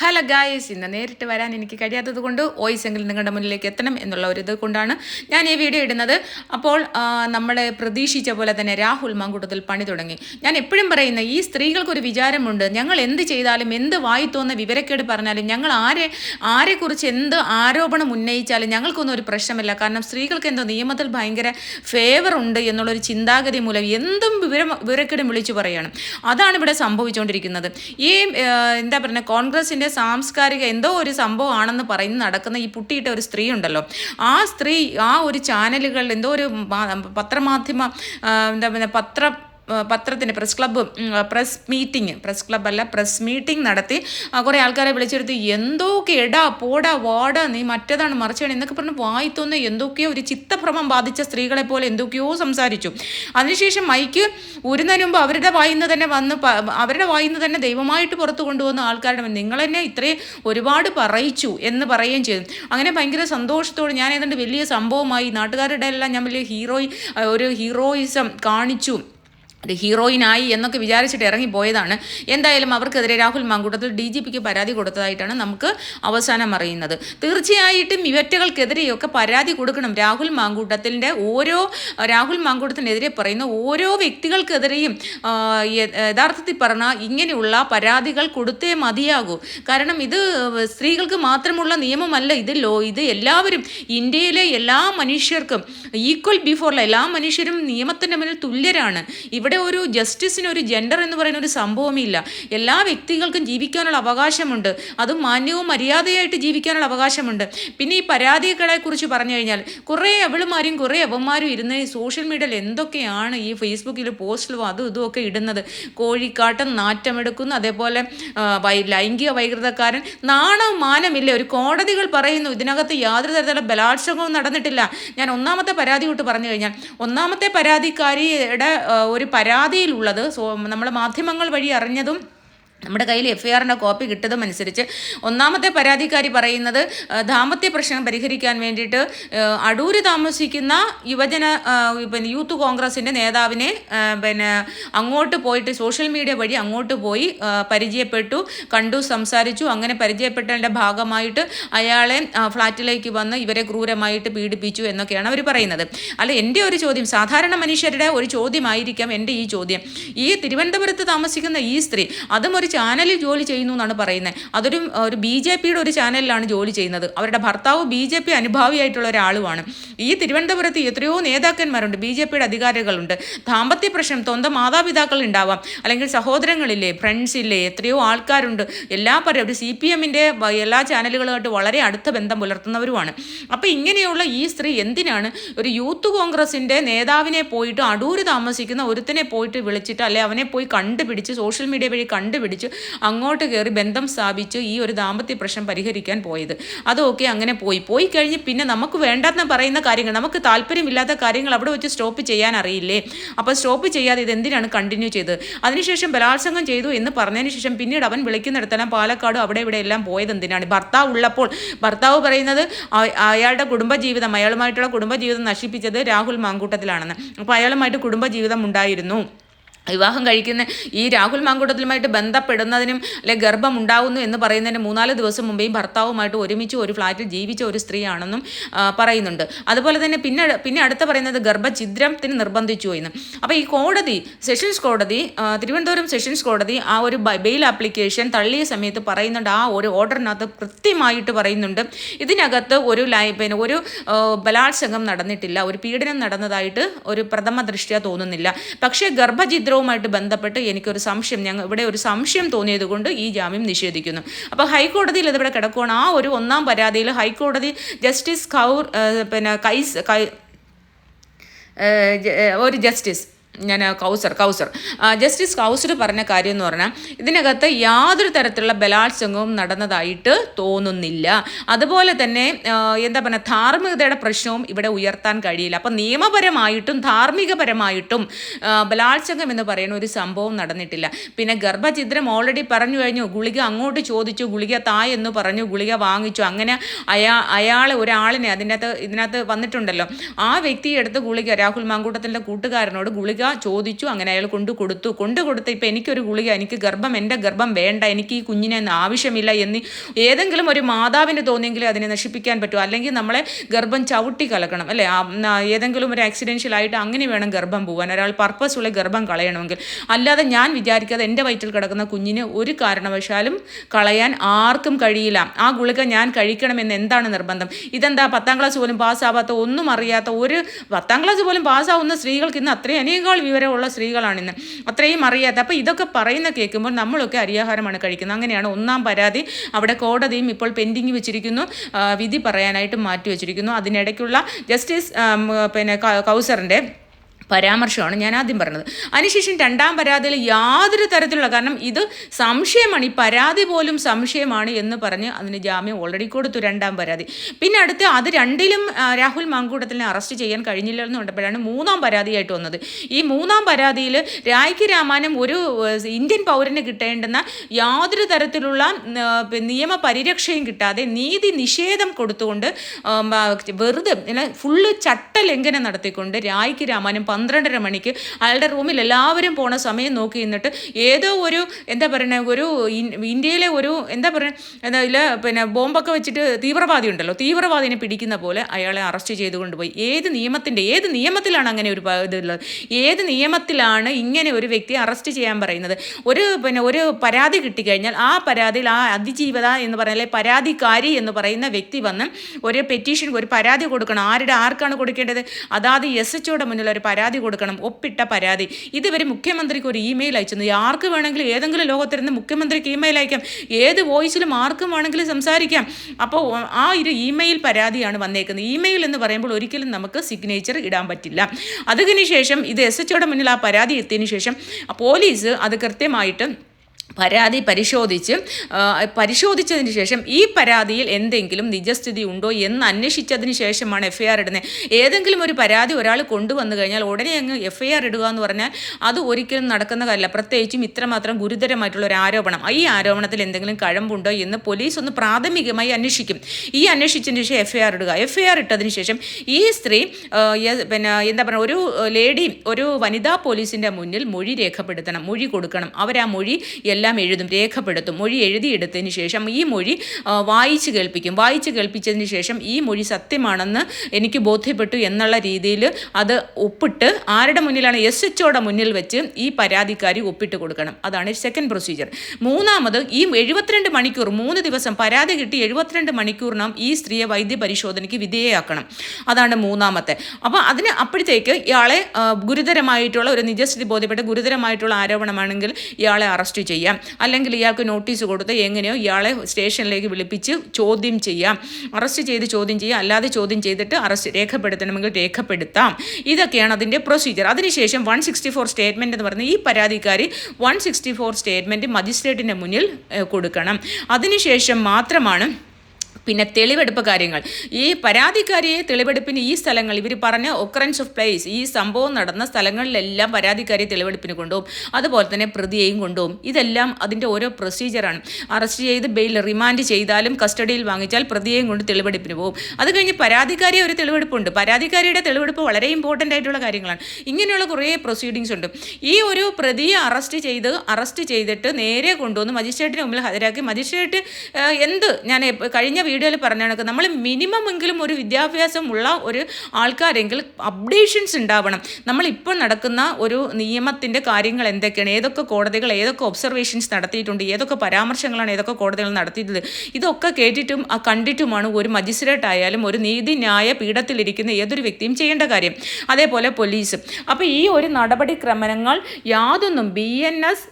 Hello guys ഇന്ന് നേരിട്ട് വരാൻ എനിക്ക് കഴിയാത്തത് കൊണ്ട് വോയിസ് എങ്കിലും നിങ്ങളുടെ മുന്നിലേക്ക് എത്തണം എന്നുള്ള ഒരു ഇത് കൊണ്ടാണ് ഞാൻ ഈ വീഡിയോ ഇടുന്നത്. അപ്പോൾ നമ്മളെ പ്രതീക്ഷിച്ച പോലെ തന്നെ രാഹുൽ മാങ്കൂട്ടത്തിൽ പണി തുടങ്ങി. ഞാൻ എപ്പോഴും പറയുന്ന ഈ സ്ത്രീകൾക്കൊരു വിചാരമുണ്ട്. ഞങ്ങൾ എന്ത് ചെയ്താലും എന്ത് വായി തോന്നുന്ന വിവരക്കേട് പറഞ്ഞാലും ഞങ്ങൾ ആരെ ആരെക്കുറിച്ച് എന്ത് ആരോപണം ഉന്നയിച്ചാലും ഞങ്ങൾക്കൊന്നും ഒരു പ്രശ്നമില്ല. കാരണം സ്ത്രീകൾക്ക് എന്തോ നിയമത്തിൽ ഭയങ്കര ഫേവർ ഉണ്ട് എന്നുള്ളൊരു ചിന്താഗതി മൂലം എന്തും വിവരം വിവരക്കേടും വിളിച്ചു പറയുകയാണ് അതാണ് ഇവിടെ സംഭവിച്ചുകൊണ്ടിരിക്കുന്നത് ഈ എന്താ പറയുക കോൺഗ്രസിന്റെ സാംസ്കാരിക എന്തോ ഒരു സംഭവമാണെന്ന് പറയുന്ന നടക്കുന്ന ഈ പുട്ടിയിട്ട ഒരു സ്ത്രീ ഉണ്ടല്ലോ. ആ സ്ത്രീ ആ ഒരു ചാനലുകളിൽ എന്തോ ഒരു പത്രമാധ്യമ എന്താ പറയുക പത്ര പത്രത്തിന് press club press meeting press club അല്ല പ്രസ് മീറ്റിംഗ് നടത്തി. കുറേ ആൾക്കാരെ വിളിച്ചെടുത്ത് എന്തൊക്കെ എടാ പോടാ വാടാ നീ മറ്റേതാണ് മറിച്ചാണ്? എന്നൊക്കെ പറഞ്ഞ് വായിത്തോന്ന് എന്തൊക്കെയോ ഒരു ചിത്തഭ്രമം ബാധിച്ച സ്ത്രീകളെ പോലെ എന്തൊക്കെയോ സംസാരിച്ചു. അതിനുശേഷം മൈക്ക് ഉരുന്നതിന് മുമ്പ് അവരുടെ വായിന്ന് തന്നെ വന്ന് അവരുടെ വായിന്ന് തന്നെ ദൈവമായിട്ട് പുറത്തു കൊണ്ടുവന്ന ആൾക്കാരുടെ നിങ്ങൾ എന്നെ ഇത്രയും ഒരുപാട് പറയിച്ചു എന്ന് പറയുകയും ചെയ്തു. അങ്ങനെ ഭയങ്കര സന്തോഷത്തോടെ ഞാൻ ഏതാണ്ട് വലിയ സംഭവമായി നാട്ടുകാരുടെ എല്ലാം ഞാൻ വലിയ ഹീറോയി ഒരു ഹീറോയിസം കാണിച്ചു. ഒരു ഹീറോയിനായി എന്നൊക്കെ വിചാരിച്ചിട്ട് ഇറങ്ങിപ്പോയതാണ്. എന്തായാലും അവർക്കെതിരെ രാഹുൽ മാങ്കൂട്ടത്തിൽ ഡി ജി പിക്ക് പരാതി കൊടുത്തതായിട്ടാണ് നമുക്ക് അവസാനം അറിയുന്നത്. തീർച്ചയായിട്ടും ഇവറ്റകൾക്കെതിരെയൊക്കെ പരാതി കൊടുക്കണം രാഹുൽ മാങ്കൂട്ടത്തിന്റെ ഓരോ രാഹുൽ മാങ്കൂട്ടത്തിനെതിരെ പറയുന്ന ഓരോ വ്യക്തികൾക്കെതിരെയും യഥാർത്ഥത്തിൽ പറഞ്ഞാൽ ഇങ്ങനെയുള്ള പരാതികൾ കൊടുത്തേ മതിയാകൂ. കാരണം ഇത് സ്ത്രീകൾക്ക് മാത്രമുള്ള നിയമമല്ല ഇത് ലോ ഇത് എല്ലാവരും ഇന്ത്യയിലെ എല്ലാ മനുഷ്യർക്കും ഈക്വൽ ബിഫോർ എല്ലാ മനുഷ്യരും നിയമത്തിന്റെ മുന്നിൽ തുല്യരാണ്. ഇവിടെ ഒരു ജസ്റ്റിസിന് ഒരു ജെൻഡർ എന്ന് പറയുന്ന ഒരു സംഭവമില്ല എല്ലാ വ്യക്തികൾക്കും ജീവിക്കാനുള്ള അവകാശമുണ്ട്. അതും മാന്യവും മര്യാദയായിട്ട് ജീവിക്കാനുള്ള അവകാശമുണ്ട്. പിന്നെ ഈ പരാതികളെ കുറിച്ച് പറഞ്ഞു കഴിഞ്ഞാൽ കുറേ അവളുമാരും കുറേ അവന്മാരും ഇരുന്ന് സോഷ്യൽ മീഡിയയിൽ എന്തൊക്കെയാണ് ഈ ഫേസ്ബുക്കിൽ പോസ്റ്റിലും അതും ഇതും ഒക്കെ ഇടുന്നത്. കോഴിക്കാട്ടം നാറ്റമെടുക്കുന്നു. അതേപോലെ ലൈംഗിക വൈകൃതക്കാരൻ. നാണവും മാനമില്ല. ഒരു കോടതികൾ പറയുന്നു. ഇതിനകത്ത് യാതൊരു തരത്തിലുള്ള ബലാത്സംഗവും നടന്നിട്ടില്ല. ഞാൻ ഒന്നാമത്തെ പരാതി തൊട്ട് പറഞ്ഞു കഴിഞ്ഞാൽ ഒന്നാമത്തെ പരാതിക്കാരിയുടെ ഒരു ഒരു പരാതിയിലുള്ളത്. സോ നമ്മൾ മാധ്യമങ്ങൾ വഴി അറിഞ്ഞതും നമ്മുടെ കയ്യിൽ എഫ് ഐ ആറിന്റെ കോപ്പി കിട്ടതുമനുസരിച്ച് ഒന്നാമത്തെ പരാതിക്കാരി പറയുന്നത് ദാമ്പത്യ പ്രശ്നം പരിഹരിക്കാൻ വേണ്ടിയിട്ട് അടൂര് താമസിക്കുന്ന യുവജന പിന്നെ യൂത്ത് കോൺഗ്രസിന്റെ നേതാവിനെ പിന്നെ അങ്ങോട്ട് പോയിട്ട് സോഷ്യൽ മീഡിയ വഴി അങ്ങോട്ട് പോയി പരിചയപ്പെട്ടു കണ്ടു സംസാരിച്ചു. അങ്ങനെ പരിചയപ്പെട്ടതിന്റെ ഭാഗമായിട്ട് അയാളെ ഫ്ലാറ്റിലേക്ക് വന്ന് ഇവരെ ക്രൂരമായിട്ട് പീഡിപ്പിച്ചു എന്നൊക്കെയാണ് അവർ പറയുന്നത്. അല്ല എന്റെ ഒരു ചോദ്യം സാധാരണ മനുഷ്യരുടെ ഒരു ചോദ്യമായിരിക്കാം എന്റെ ഈ ചോദ്യം. ഈ തിരുവനന്തപുരത്ത് താമസിക്കുന്ന ഈ സ്ത്രീ അതും ഒരു ചാനലിൽ ജോലി ചെയ്യുന്നു എന്നാണ് പറയുന്നത്. അതൊരു ഒരു ബി ജെ പിയുടെ ഒരു ചാനലിലാണ് ജോലി ചെയ്യുന്നത്. അവരുടെ ഭർത്താവ് ബി ജെ പി അനുഭാവിയായിട്ടുള്ള ഒരാളുമാണ്. ഈ തിരുവനന്തപുരത്ത് എത്രയോ നേതാക്കന്മാരുണ്ട് ബി ജെ പിയുടെ അധികാരികളുണ്ട്. ദാമ്പത്യ പ്രശ്നം സ്വന്തം മാതാപിതാക്കൾ ഉണ്ടാവാം. അല്ലെങ്കിൽ സഹോദരങ്ങളില്ലേ ഫ്രണ്ട്സ് ഇല്ലേ എത്രയോ ആൾക്കാരുണ്ട്. എല്ലാ പറയും ഒരു സി പി എമ്മിന്റെ എല്ലാ ചാനലുകളുമായിട്ട് വളരെ അടുത്ത ബന്ധം പുലർത്തുന്നവരുമാണ്. അപ്പോൾ ഇങ്ങനെയുള്ള ഈ സ്ത്രീ എന്തിനാണ് ഒരു യൂത്ത് കോൺഗ്രസിന്റെ നേതാവിനെ പോയിട്ട് അടൂര് താമസിക്കുന്ന ഒരുത്തനെ പോയിട്ട് വിളിച്ചിട്ട് അല്ലെ അവനെ പോയി കണ്ടുപിടിച്ച് സോഷ്യൽ മീഡിയ വഴി കണ്ടുപിടിച്ച് അങ്ങോട്ട് കയറി ബന്ധം സ്ഥാപിച്ച് ഈ ഒരു ദാമ്പത്യ പ്രശ്നം പരിഹരിക്കാൻ പോയത്. അതൊക്കെ അങ്ങനെ പോയി. പോയി കഴിഞ്ഞ് പിന്നെ നമുക്ക് വേണ്ടെന്ന് പറയുന്ന കാര്യങ്ങൾ നമുക്ക് താല്പര്യമില്ലാത്ത കാര്യങ്ങൾ അവിടെ വെച്ച് സ്റ്റോപ്പ് ചെയ്യാൻ അറിയില്ലേ? അപ്പോൾ സ്റ്റോപ്പ് ചെയ്യാതെ ഇത് എന്തിനാണ് കണ്ടിന്യൂ ചെയ്തത്? അതിനുശേഷം ബലാത്സംഗം ചെയ്തു എന്ന് പറഞ്ഞതിന് ശേഷം പിന്നീട് അവൻ വിളിക്കുന്നിടത്തെല്ലാം പാലക്കാട് അവിടെ ഇവിടെ എല്ലാം പോയത് എന്തിനാണ്? ഭർത്താവ് ഉള്ളപ്പോൾ ഭർത്താവ് പറയുന്നത് അയാളുടെ കുടുംബജീവിതം അയാളുമായിട്ടുള്ള കുടുംബജീവിതം നശിപ്പിച്ചത് രാഹുൽ മാങ്കൂട്ടത്തിലാണെന്ന്. അപ്പോൾ അയാളുമായിട്ട് കുടുംബജീവിതം ഉണ്ടായിരുന്നു. വിവാഹം കഴിക്കുന്ന ഈ രാഹുൽ മാങ്കൂട്ടത്തിലുമായിട്ട് ബന്ധപ്പെടുന്നതിനും അല്ലെ ഗർഭം ഉണ്ടാവുന്നു എന്ന് പറയുന്നതിന് മൂന്നാൽ ദിവസം മുമ്പേയും ഭർത്താവുമായിട്ട് ഒരുമിച്ച് ഒരു ഫ്ലാറ്റിൽ ജീവിച്ച ഒരു സ്ത്രീയാണെന്നും പറയുന്നുണ്ട്. അതുപോലെ തന്നെ പിന്നെ പിന്നെ അടുത്ത പറയുന്നത് ഗർഭഛിദ്രത്തിന് നിർബന്ധിച്ചു എന്ന്. അപ്പോൾ ഈ കോടതി സെഷൻസ് കോടതി തിരുവനന്തപുരം സെഷൻസ് കോടതി ആ ഒരു ബെയിൽ ആപ്ലിക്കേഷൻ തള്ളിയ സമയത്ത് പറയുന്നുണ്ട്. ആ ഒരു ഓർഡറിനകത്ത് കൃത്യമായിട്ട് പറയുന്നുണ്ട്. ഇതിനകത്ത് ഒരു ലൈ പിന്നെ ഒരു ബലാത്സംഗം നടന്നിട്ടില്ല. ഒരു പീഡനം നടന്നതായിട്ട് ഒരു പ്രഥമ ദൃഷ്ട്യ തോന്നുന്നില്ല. പക്ഷേ ഗർഭഛിദ്രവുമായിട്ട് ബന്ധപ്പെട്ട് എനിക്കൊരു സംശയം ഞങ്ങൾ ഇവിടെ ഒരു സംശയം തോന്നിയതുകൊണ്ട് ഈ ജാമ്യം നിഷേധിക്കുന്നു. അപ്പോൾ ഹൈക്കോടതിയിൽ ഇതിവിടെ കിടക്കുകയാണ് ആ ഒരു ഒന്നാം പരാതിയിൽ ഹൈക്കോടതി ജസ്റ്റിസ് കൗർ പിന്നെ കൈസ് കൈ ഒരു ജസ്റ്റിസ് ഞാൻ കൗസർ കൗസർ. ജസ്റ്റിസ് കൗസർ പറഞ്ഞ കാര്യം എന്ന് പറഞ്ഞാൽ ഇതിനകത്ത് യാതൊരു തരത്തിലുള്ള ബലാത്സംഗവും നടന്നതായിട്ട് തോന്നുന്നില്ല. അതുപോലെ തന്നെ എന്താ പറയുക ധാർമ്മികതയുടെ പ്രശ്നവും ഇവിടെ ഉയർത്താൻ കഴിയില്ല. അപ്പം നിയമപരമായിട്ടും ധാർമ്മികപരമായിട്ടും ബലാത്സംഗം എന്ന് പറയുന്ന ഒരു സംഭവം നടന്നിട്ടില്ല. പിന്നെ ഗർഭചിത്രം ഓൾറെഡി പറഞ്ഞു കഴിഞ്ഞു ഗുളിക അങ്ങോട്ട് ചോദിച്ചു ഗുളിക തായ് എന്ന് പറഞ്ഞു ഗുളിക വാങ്ങിച്ചു. അങ്ങനെ അയാ അയാളെ ഒരാളിനെ അതിന്റെ അകത്ത് ഇതിനകത്ത് വന്നിട്ടുണ്ടല്ലോ. ആ വ്യക്തിയെടുത്ത് ഗുളിക രാഹുൽ മാങ്കൂട്ടത്തിന്റെ കൂട്ടുകാരനോട് ഗുളിക ചോദിച്ചു അങ്ങനെ അയാൾ കൊണ്ടു കൊടുത്തു. കൊണ്ടു കൊടുത്ത് ഇപ്പം എനിക്കൊരു ഗുളിക എനിക്ക് ഗർഭം എന്റെ ഗർഭം വേണ്ട എനിക്ക് ഈ കുഞ്ഞിനെ ആവശ്യമില്ല എന്ന് ഏതെങ്കിലും ഒരു മാതാവിന് തോന്നിയെങ്കിൽ അതിനെ നശിപ്പിക്കാൻ പറ്റും. അല്ലെങ്കിൽ നമ്മളെ ഗർഭം ചവിട്ടി കലക്കണം അല്ലേ? ഏതെങ്കിലും ഒരു ആക്സിഡൻഷ്യൽ ആയിട്ട് അങ്ങനെ വേണം ഗർഭം പോകാൻ ഒരാൾ പർപ്പസ് ഉള്ള ഗർഭം കളയണമെങ്കിൽ. അല്ലാതെ ഞാൻ വിചാരിക്കാതെ എന്റെ വയറ്റിൽ കിടക്കുന്ന കുഞ്ഞിന് ഒരു കാരണവശാലും കളയാൻ ആർക്കും കഴിയില്ല. ആ ഗുളിക ഞാൻ കഴിക്കണമെന്ന് എന്താണ് നിർബന്ധം? ഇതെന്താ പത്താം ക്ലാസ് പോലും പാസ്സാവാത്ത ഒന്നും അറിയാത്ത ഒരു പത്താം ക്ലാസ് പോലും പാസ്സാവുന്ന സ്ത്രീകൾക്ക് ഇന്ന് അത്രയും വിവരമുള്ള സ്ത്രീകളാണിന്ന്. അത്രയും അറിയാത്ത അപ്പോൾ ഇതൊക്കെ പറയുന്ന കേൾക്കുമ്പോൾ നമ്മളൊക്കെ അരിയാഹാരമാണ് കഴിക്കുന്നത്. അങ്ങനെയാണ് ഒന്നാം പരാതി അവിടെ കോടതിയും ഇപ്പോൾ പെൻഡിങ് വെച്ചിരിക്കുന്നു. വിധി പറയാനായിട്ട് മാറ്റി വെച്ചിരിക്കുന്നു. അതിനിടയ്ക്കുള്ള ജസ്റ്റിസ് പിന്നെ കൗസറിന്റെ പരാമർശമാണ് ഞാൻ ആദ്യം പറഞ്ഞത്. അതിനുശേഷം രണ്ടാം പരാതിയിൽ യാതൊരു തരത്തിലുള്ള കാരണം ഇത് സംശയമാണ്. ഈ പരാതി പോലും സംശയമാണ് എന്ന് പറഞ്ഞ് അതിന് ജാമ്യം ഓൾറെഡി കൊടുത്തു രണ്ടാം പരാതി. പിന്നെ അടുത്ത് അത് രണ്ടിലും രാഹുൽ മാങ്കൂട്ടത്തിനെ അറസ്റ്റ് ചെയ്യാൻ കഴിഞ്ഞില്ല എന്ന് കണ്ടപ്പോഴാണ് മൂന്നാം പരാതിയായിട്ട് വന്നത്. ഈ മൂന്നാം പരാതിയിൽ രായ്ക്ക് രാമാനം ഒരു ഇന്ത്യൻ പൗരന് കിട്ടേണ്ടുന്ന യാതൊരു തരത്തിലുള്ള നിയമ പരിരക്ഷയും കിട്ടാതെ നീതി നിഷേധം കൊടുത്തുകൊണ്ട് വെറുതെ ഫുള്ള് ചട്ടലംഘനം നടത്തിക്കൊണ്ട് രായ്ക്ക് രാമാനും പന്ത്രണ്ടര മണിക്ക് അയാളുടെ റൂമിൽ എല്ലാവരും പോണ സമയം നോക്കി നിന്നിട്ട് ഏതോ ഒരു എന്താ പറയുന്നത് ഒരു ഇന്ത്യയിലെ ഒരു എന്താ പറയുക എന്താ ഇല്ല പിന്നെ ബോംബൊക്കെ വെച്ചിട്ട് തീവ്രവാദി ഉണ്ടല്ലോ തീവ്രവാദിനെ പിടിക്കുന്ന പോലെ അയാളെ അറസ്റ്റ് ചെയ്ത് കൊണ്ടുപോയി ഏത് നിയമത്തിന്റെ ഏത് നിയമത്തിലാണ് അങ്ങനെ ഒരു ഇതുള്ളത്? ഏത് നിയമത്തിലാണ് ഇങ്ങനെ ഒരു വ്യക്തിയെ അറസ്റ്റ് ചെയ്യാൻ പറയുന്നത്? ഒരു പിന്നെ ഒരു പരാതി കിട്ടിക്കഴിഞ്ഞാൽ ആ പരാതിയിൽ ആ അതിജീവത എന്ന് പറയുന്ന പരാതിക്കാരി എന്ന് പറയുന്ന വ്യക്തി വന്ന് ഒരു പെറ്റീഷൻ ഒരു പരാതി കൊടുക്കണം. ആരുടെ ആർക്കാണ് കൊടുക്കേണ്ടത്? അതാത് എസ് എച്ച് മുന്നിൽ ഒരു പരാതി കൊടുക്കണം ഒപ്പിട്ട പരാതി. ഇതുവരെ മുഖ്യമന്ത്രിക്ക് ഒരു ഇമെയിൽ അയച്ചു ആർക്ക് വേണമെങ്കിലും ഏതെങ്കിലും ലോകത്തിരുന്ന് മുഖ്യമന്ത്രിക്ക് ഇമെയിൽ അയക്കാം. ഏത് വോയിസിലും ആർക്കും വേണമെങ്കിലും സംസാരിക്കാം. അപ്പോൾ ആ ഒരു ഇമെയിൽ പരാതിയാണ് വന്നേക്കുന്നത്. ഇമെയിൽ എന്ന് പറയുമ്പോൾ ഒരിക്കലും നമുക്ക് സിഗ്നേച്ചർ ഇടാൻ പറ്റില്ല. അതിന് ശേഷം ഇത് എസ് എച്ച് മുന്നിൽ ആ പരാതി എത്തിയതിനു ശേഷം പോലീസ് അത് കൃത്യമായിട്ട് പരാതി പരിശോധിച്ച് പരിശോധിച്ചതിന് ശേഷം ഈ പരാതിയിൽ എന്തെങ്കിലും നിജസ്ഥിതി ഉണ്ടോ എന്ന് അന്വേഷിച്ചതിന് ശേഷമാണ് എഫ് ഐ ആർ ഇടുന്നത്. ഏതെങ്കിലും ഒരു പരാതി ഒരാൾ കൊണ്ടുവന്നു കഴിഞ്ഞാൽ ഉടനെ അങ്ങ് എഫ് ഐ ആർ ഇടുക എന്ന് പറഞ്ഞാൽ അത് ഒരിക്കലും നടക്കുന്ന കാര്യമല്ല. പ്രത്യേകിച്ചും ഇത്രമാത്രം ഗുരുതരമായിട്ടുള്ള ഒരു ആരോപണം. ഈ ആരോപണത്തിൽ എന്തെങ്കിലും കഴമ്പുണ്ടോ എന്ന് പോലീസ് ഒന്ന് പ്രാഥമികമായി അന്വേഷിക്കും. ഈ അന്വേഷിച്ചതിന് ശേഷം എഫ് ഐ ആർ ഇടുക. എഫ് ഐ ആർ ഇട്ടതിന് ശേഷം ഈ സ്ത്രീ പിന്നെ എന്താ പറയുക ഒരു ലേഡി ഒരു വനിതാ പോലീസിന്റെ മുന്നിൽ മൊഴി രേഖപ്പെടുത്തണം. മൊഴി കൊടുക്കണം. അവർ ആ മൊഴി എല്ലാം എഴുതും രേഖപ്പെടുത്തും. മൊഴി എഴുതിയെടുത്തതിന് ശേഷം ഈ മൊഴി വായിച്ചു കേൾപ്പിക്കും. വായിച്ചു കേൾപ്പിച്ചതിന് ശേഷം ഈ മൊഴി സത്യമാണെന്ന് എനിക്ക് ബോധ്യപ്പെട്ടു എന്നുള്ള രീതിയിൽ അത് ഒപ്പിട്ട് ആരുടെ മുന്നിലാണ്? എസ് എച്ച് മുന്നിൽ വെച്ച് ഈ പരാതിക്കാരി ഒപ്പിട്ട് കൊടുക്കണം. അതാണ് സെക്കൻഡ് പ്രൊസീജിയർ മൂന്നാമത് ഈ എഴുപത്തിരണ്ട് മണിക്കൂർ മൂന്ന് ദിവസം പരാതി കിട്ടി എഴുപത്തിരണ്ട് മണിക്കൂറിനാം ഈ സ്ത്രീയെ വൈദ്യ പരിശോധനയ്ക്ക് വിധേയയാക്കണം. അതാണ് മൂന്നാമത്തെ. അപ്പോൾ അതിന് അപ്പോഴത്തേക്ക് ഇയാളെ ഗുരുതരമായിട്ടുള്ള ഒരു നിജസ്ഥിതി ബോധ്യപ്പെട്ട ഗുരുതരമായിട്ടുള്ള ആരോപണമാണെങ്കിൽ ഇയാളെ അറസ്റ്റ് ചെയ്യാം. അല്ലെങ്കിൽ ഇയാൾക്ക് നോട്ടീസ് കൊടുത്ത് എങ്ങനെയോ ഇയാളെ സ്റ്റേഷനിലേക്ക് വിളിപ്പിച്ച് ചോദ്യം ചെയ്യാം. അറസ്റ്റ് ചെയ്ത് ചോദ്യം ചെയ്യാം. അല്ലാതെ ചോദ്യം ചെയ്തിട്ട് അറസ്റ്റ് രേഖപ്പെടുത്തണമെങ്കിൽ രേഖപ്പെടുത്താം. ഇതൊക്കെയാണ് അതിന്റെ പ്രൊസീജിയർ അതിനുശേഷം വൺ സിക്സ്റ്റി ഫോർ സ്റ്റേറ്റ്മെന്റ് എന്ന് പറയുന്നത് ഈ പരാതിക്കാരി വൺ സിക്സ്റ്റി ഫോർ സ്റ്റേറ്റ്മെന്റ് മജിസ്ട്രേറ്റിന്റെ മുന്നിൽ കൊടുക്കണം. അതിനുശേഷം മാത്രമാണ് പിന്നെ തെളിവെടുപ്പ് കാര്യങ്ങൾ. ഈ പരാതിക്കാരിയെ തെളിവെടുപ്പിന് ഈ സ്ഥലങ്ങൾ ഇവർ പറഞ്ഞ ഒക്കറൻസ് ഓഫ് പ്ലേസ് ഈ സംഭവം നടന്ന സ്ഥലങ്ങളിലെല്ലാം പരാതിക്കാരിയെ തെളിവെടുപ്പിന് കൊണ്ടുപോകും. അതുപോലെ തന്നെ പ്രതിയെയും കൊണ്ടുപോകും. ഇതെല്ലാം അതിന്റെ ഓരോ പ്രൊസീജിയറാണ് അറസ്റ്റ് ചെയ്ത് ബെയിൽ റിമാൻഡ് ചെയ്താലും കസ്റ്റഡിയിൽ വാങ്ങിച്ചാൽ പ്രതിയെയും കൊണ്ട് തെളിവെടുപ്പിന് പോകും. അത് കഴിഞ്ഞ് പരാതിക്കാരിയെ ഒരു തെളിവെടുപ്പുണ്ട്. പരാതിക്കാരിയുടെ തെളിവെടുപ്പ് വളരെ ഇമ്പോർട്ടന്റ് ആയിട്ടുള്ള കാര്യങ്ങളാണ്. ഇങ്ങനെയുള്ള കുറേ പ്രൊസീഡിങ്സ് ഉണ്ട്. ഈ ഒരു പ്രതിയെ അറസ്റ്റ് ചെയ്ത് അറസ്റ്റ് ചെയ്തിട്ട് നേരെ കൊണ്ടുവന്ന് മജിസ്ട്രേറ്റിന് മുമ്പിൽ ഹാജരാക്കി. മജിസ്ട്രേറ്റ് എന്ത്? ഞാൻ കഴിഞ്ഞ വീഡിയോയിൽ പറഞ്ഞ കണക്ക് നമ്മൾ മിനിമം എങ്കിലും ഒരു വിദ്യാഭ്യാസമുള്ള ഒരു ആൾക്കാരെങ്കിൽ അപ്ഡേഷൻസ് ഉണ്ടാവണം. നമ്മളിപ്പോൾ നടക്കുന്ന ഒരു നിയമത്തിന്റെ കാര്യങ്ങൾ എന്തൊക്കെയാണ്? ഏതൊക്കെ കോടതികൾ ഏതൊക്കെ ഒബ്സർവേഷൻസ് നടത്തിയിട്ടുണ്ട്? ഏതൊക്കെ പരാമർശങ്ങളാണ് ഏതൊക്കെ കോടതികൾ നടത്തിയിട്ടുള്ളത്? ഇതൊക്കെ കേട്ടിട്ടും കണ്ടിട്ടുമാണ് ഒരു മജിസ്ട്രേറ്റ് ആയാലും ഒരു നീതിന്യായ പീഠത്തിലിരിക്കുന്ന ഏതൊരു വ്യക്തിയും ചെയ്യേണ്ട കാര്യം. അതേപോലെ പോലീസ്. അപ്പോൾ ഈ ഒരു നടപടിക്രമങ്ങൾ യാതൊന്നും B N S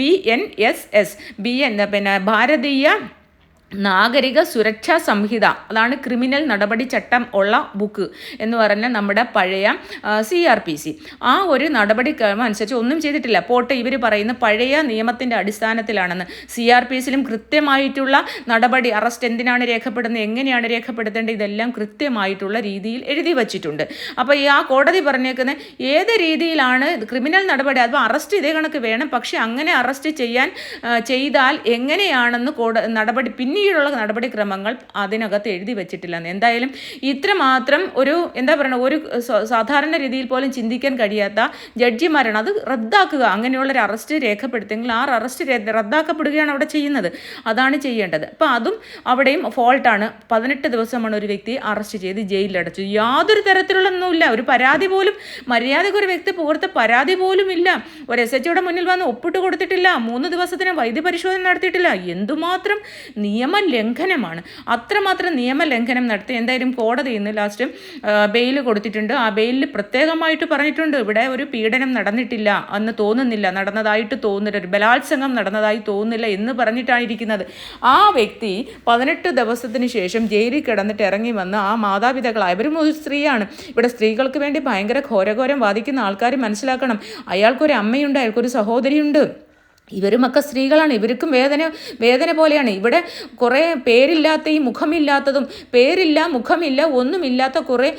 B N S S B N പിന്നെ ഭാരതീയ നാഗരിക സുരക്ഷാ സംഹിത. അതാണ് ക്രിമിനൽ നടപടി ചട്ടം ഉള്ള ബുക്ക് എന്ന് പറഞ്ഞ നമ്മുടെ പഴയ സി ആർ പി സി ആ ഒരു നടപടിക്രമം അനുസരിച്ച് ഒന്നും ചെയ്തിട്ടില്ല. പോട്ടെ ഇവർ പറയുന്ന പഴയ നിയമത്തിന്റെ അടിസ്ഥാനത്തിലാണെന്ന്. സി ആർ പി സിയിലും കൃത്യമായിട്ടുള്ള നടപടി അറസ്റ്റ് എന്തിനാണ് രേഖപ്പെടുന്നത് എങ്ങനെയാണ് രേഖപ്പെടുത്തേണ്ടത് ഇതെല്ലാം കൃത്യമായിട്ടുള്ള രീതിയിൽ എഴുതി വച്ചിട്ടുണ്ട്. അപ്പോൾ ഈ ആ കോടതി പറഞ്ഞേക്കുന്ന ഏത് രീതിയിലാണ് ക്രിമിനൽ നടപടി അത് അറസ്റ്റ് ഇതേ കണക്ക് വേണം. പക്ഷേ അങ്ങനെ അറസ്റ്റ് ചെയ്യാൻ ചെയ്താൽ എങ്ങനെയാണെന്ന് കോട നടപടി പിന്നീട് പിന്നീടുള്ള നടപടിക്രമങ്ങൾ അതിനകത്ത് എഴുതി വെച്ചിട്ടില്ല എന്തായാലും ഇത്രമാത്രം ഒരു എന്താ പറയുക ഒരു സാധാരണ രീതിയിൽ പോലും ചിന്തിക്കാൻ കഴിയാത്ത ജഡ്ജിമാരാണ് അത് റദ്ദാക്കുക. അങ്ങനെയുള്ള ഒരു അറസ്റ്റ് രേഖപ്പെടുത്തിയെങ്കിൽ ആ അറസ്റ്റ് റദ്ദാക്കപ്പെടുകയാണ് അവിടെ ചെയ്യുന്നത്. അതാണ് ചെയ്യേണ്ടത്. അപ്പോൾ അതും അവിടെയും ഫോൾട്ടാണ്. പതിനെട്ട് ദിവസമാണ് ഒരു വ്യക്തി അറസ്റ്റ് ചെയ്ത് ജയിലിലടച്ചു യാതൊരു തരത്തിലുള്ളൊന്നുമില്ല. ഒരു പരാതി പോലും മര്യാദയ്ക്ക് ഒരു വ്യക്തി പുറത്ത് പരാതി പോലും ഇല്ല ഒരു എസ് എച്ച് മുന്നിൽ വന്ന് ഒപ്പിട്ട് കൊടുത്തിട്ടില്ല. മൂന്ന് ദിവസത്തിന് വൈദ്യ പരിശോധന നടത്തിയിട്ടില്ല. എന്തുമാത്രം നിയമലംഘനമാണ്. അത്രമാത്രം നിയമലംഘനം നടത്തി എന്തായാലും കോടതി ഇന്ന് ലാസ്റ്റ് ബെയിൽ കൊടുത്തിട്ടുണ്ട്. ആ ബെയിലിൽ പ്രത്യേകമായിട്ട് പറഞ്ഞിട്ടുണ്ട്. ഇവിടെ ഒരു പീഡനം നടന്നിട്ടില്ല എന്ന് തോന്നുന്നില്ല. നടന്നതായിട്ട് തോന്നില്ല ഒരു ബലാത്സംഗം നടന്നതായി തോന്നുന്നില്ല എന്ന് പറഞ്ഞിട്ടാണ് ഇരിക്കുന്നത് ആ വ്യക്തി പതിനെട്ട് ദിവസത്തിന് ശേഷം ജയിലിൽ കിടന്നിട്ട് ഇറങ്ങി വന്ന് ആ മാതാപിതാക്കളായ ഒരു സ്ത്രീയാണ്. ഇവിടെ സ്ത്രീകൾക്ക് വേണ്ടി ഭയങ്കര ഘോരഘോരം വാദിക്കുന്ന ആൾക്കാർ മനസ്സിലാക്കണം. അയാൾക്കൊരു അമ്മയുണ്ട് അയാൾക്കൊരു സഹോദരിയുണ്ട്. ഇവരുമൊക്കെ സ്ത്രീകളാണ്. ഇവർക്കും വേദന വേദന പോലെയാണ്. ഇവിടെ കുറേ പേരില്ലാത്ത ഈ മുഖമില്ലാത്തതും പേരില്ല മുഖമില്ല ഒന്നുമില്ലാത്ത കുറേ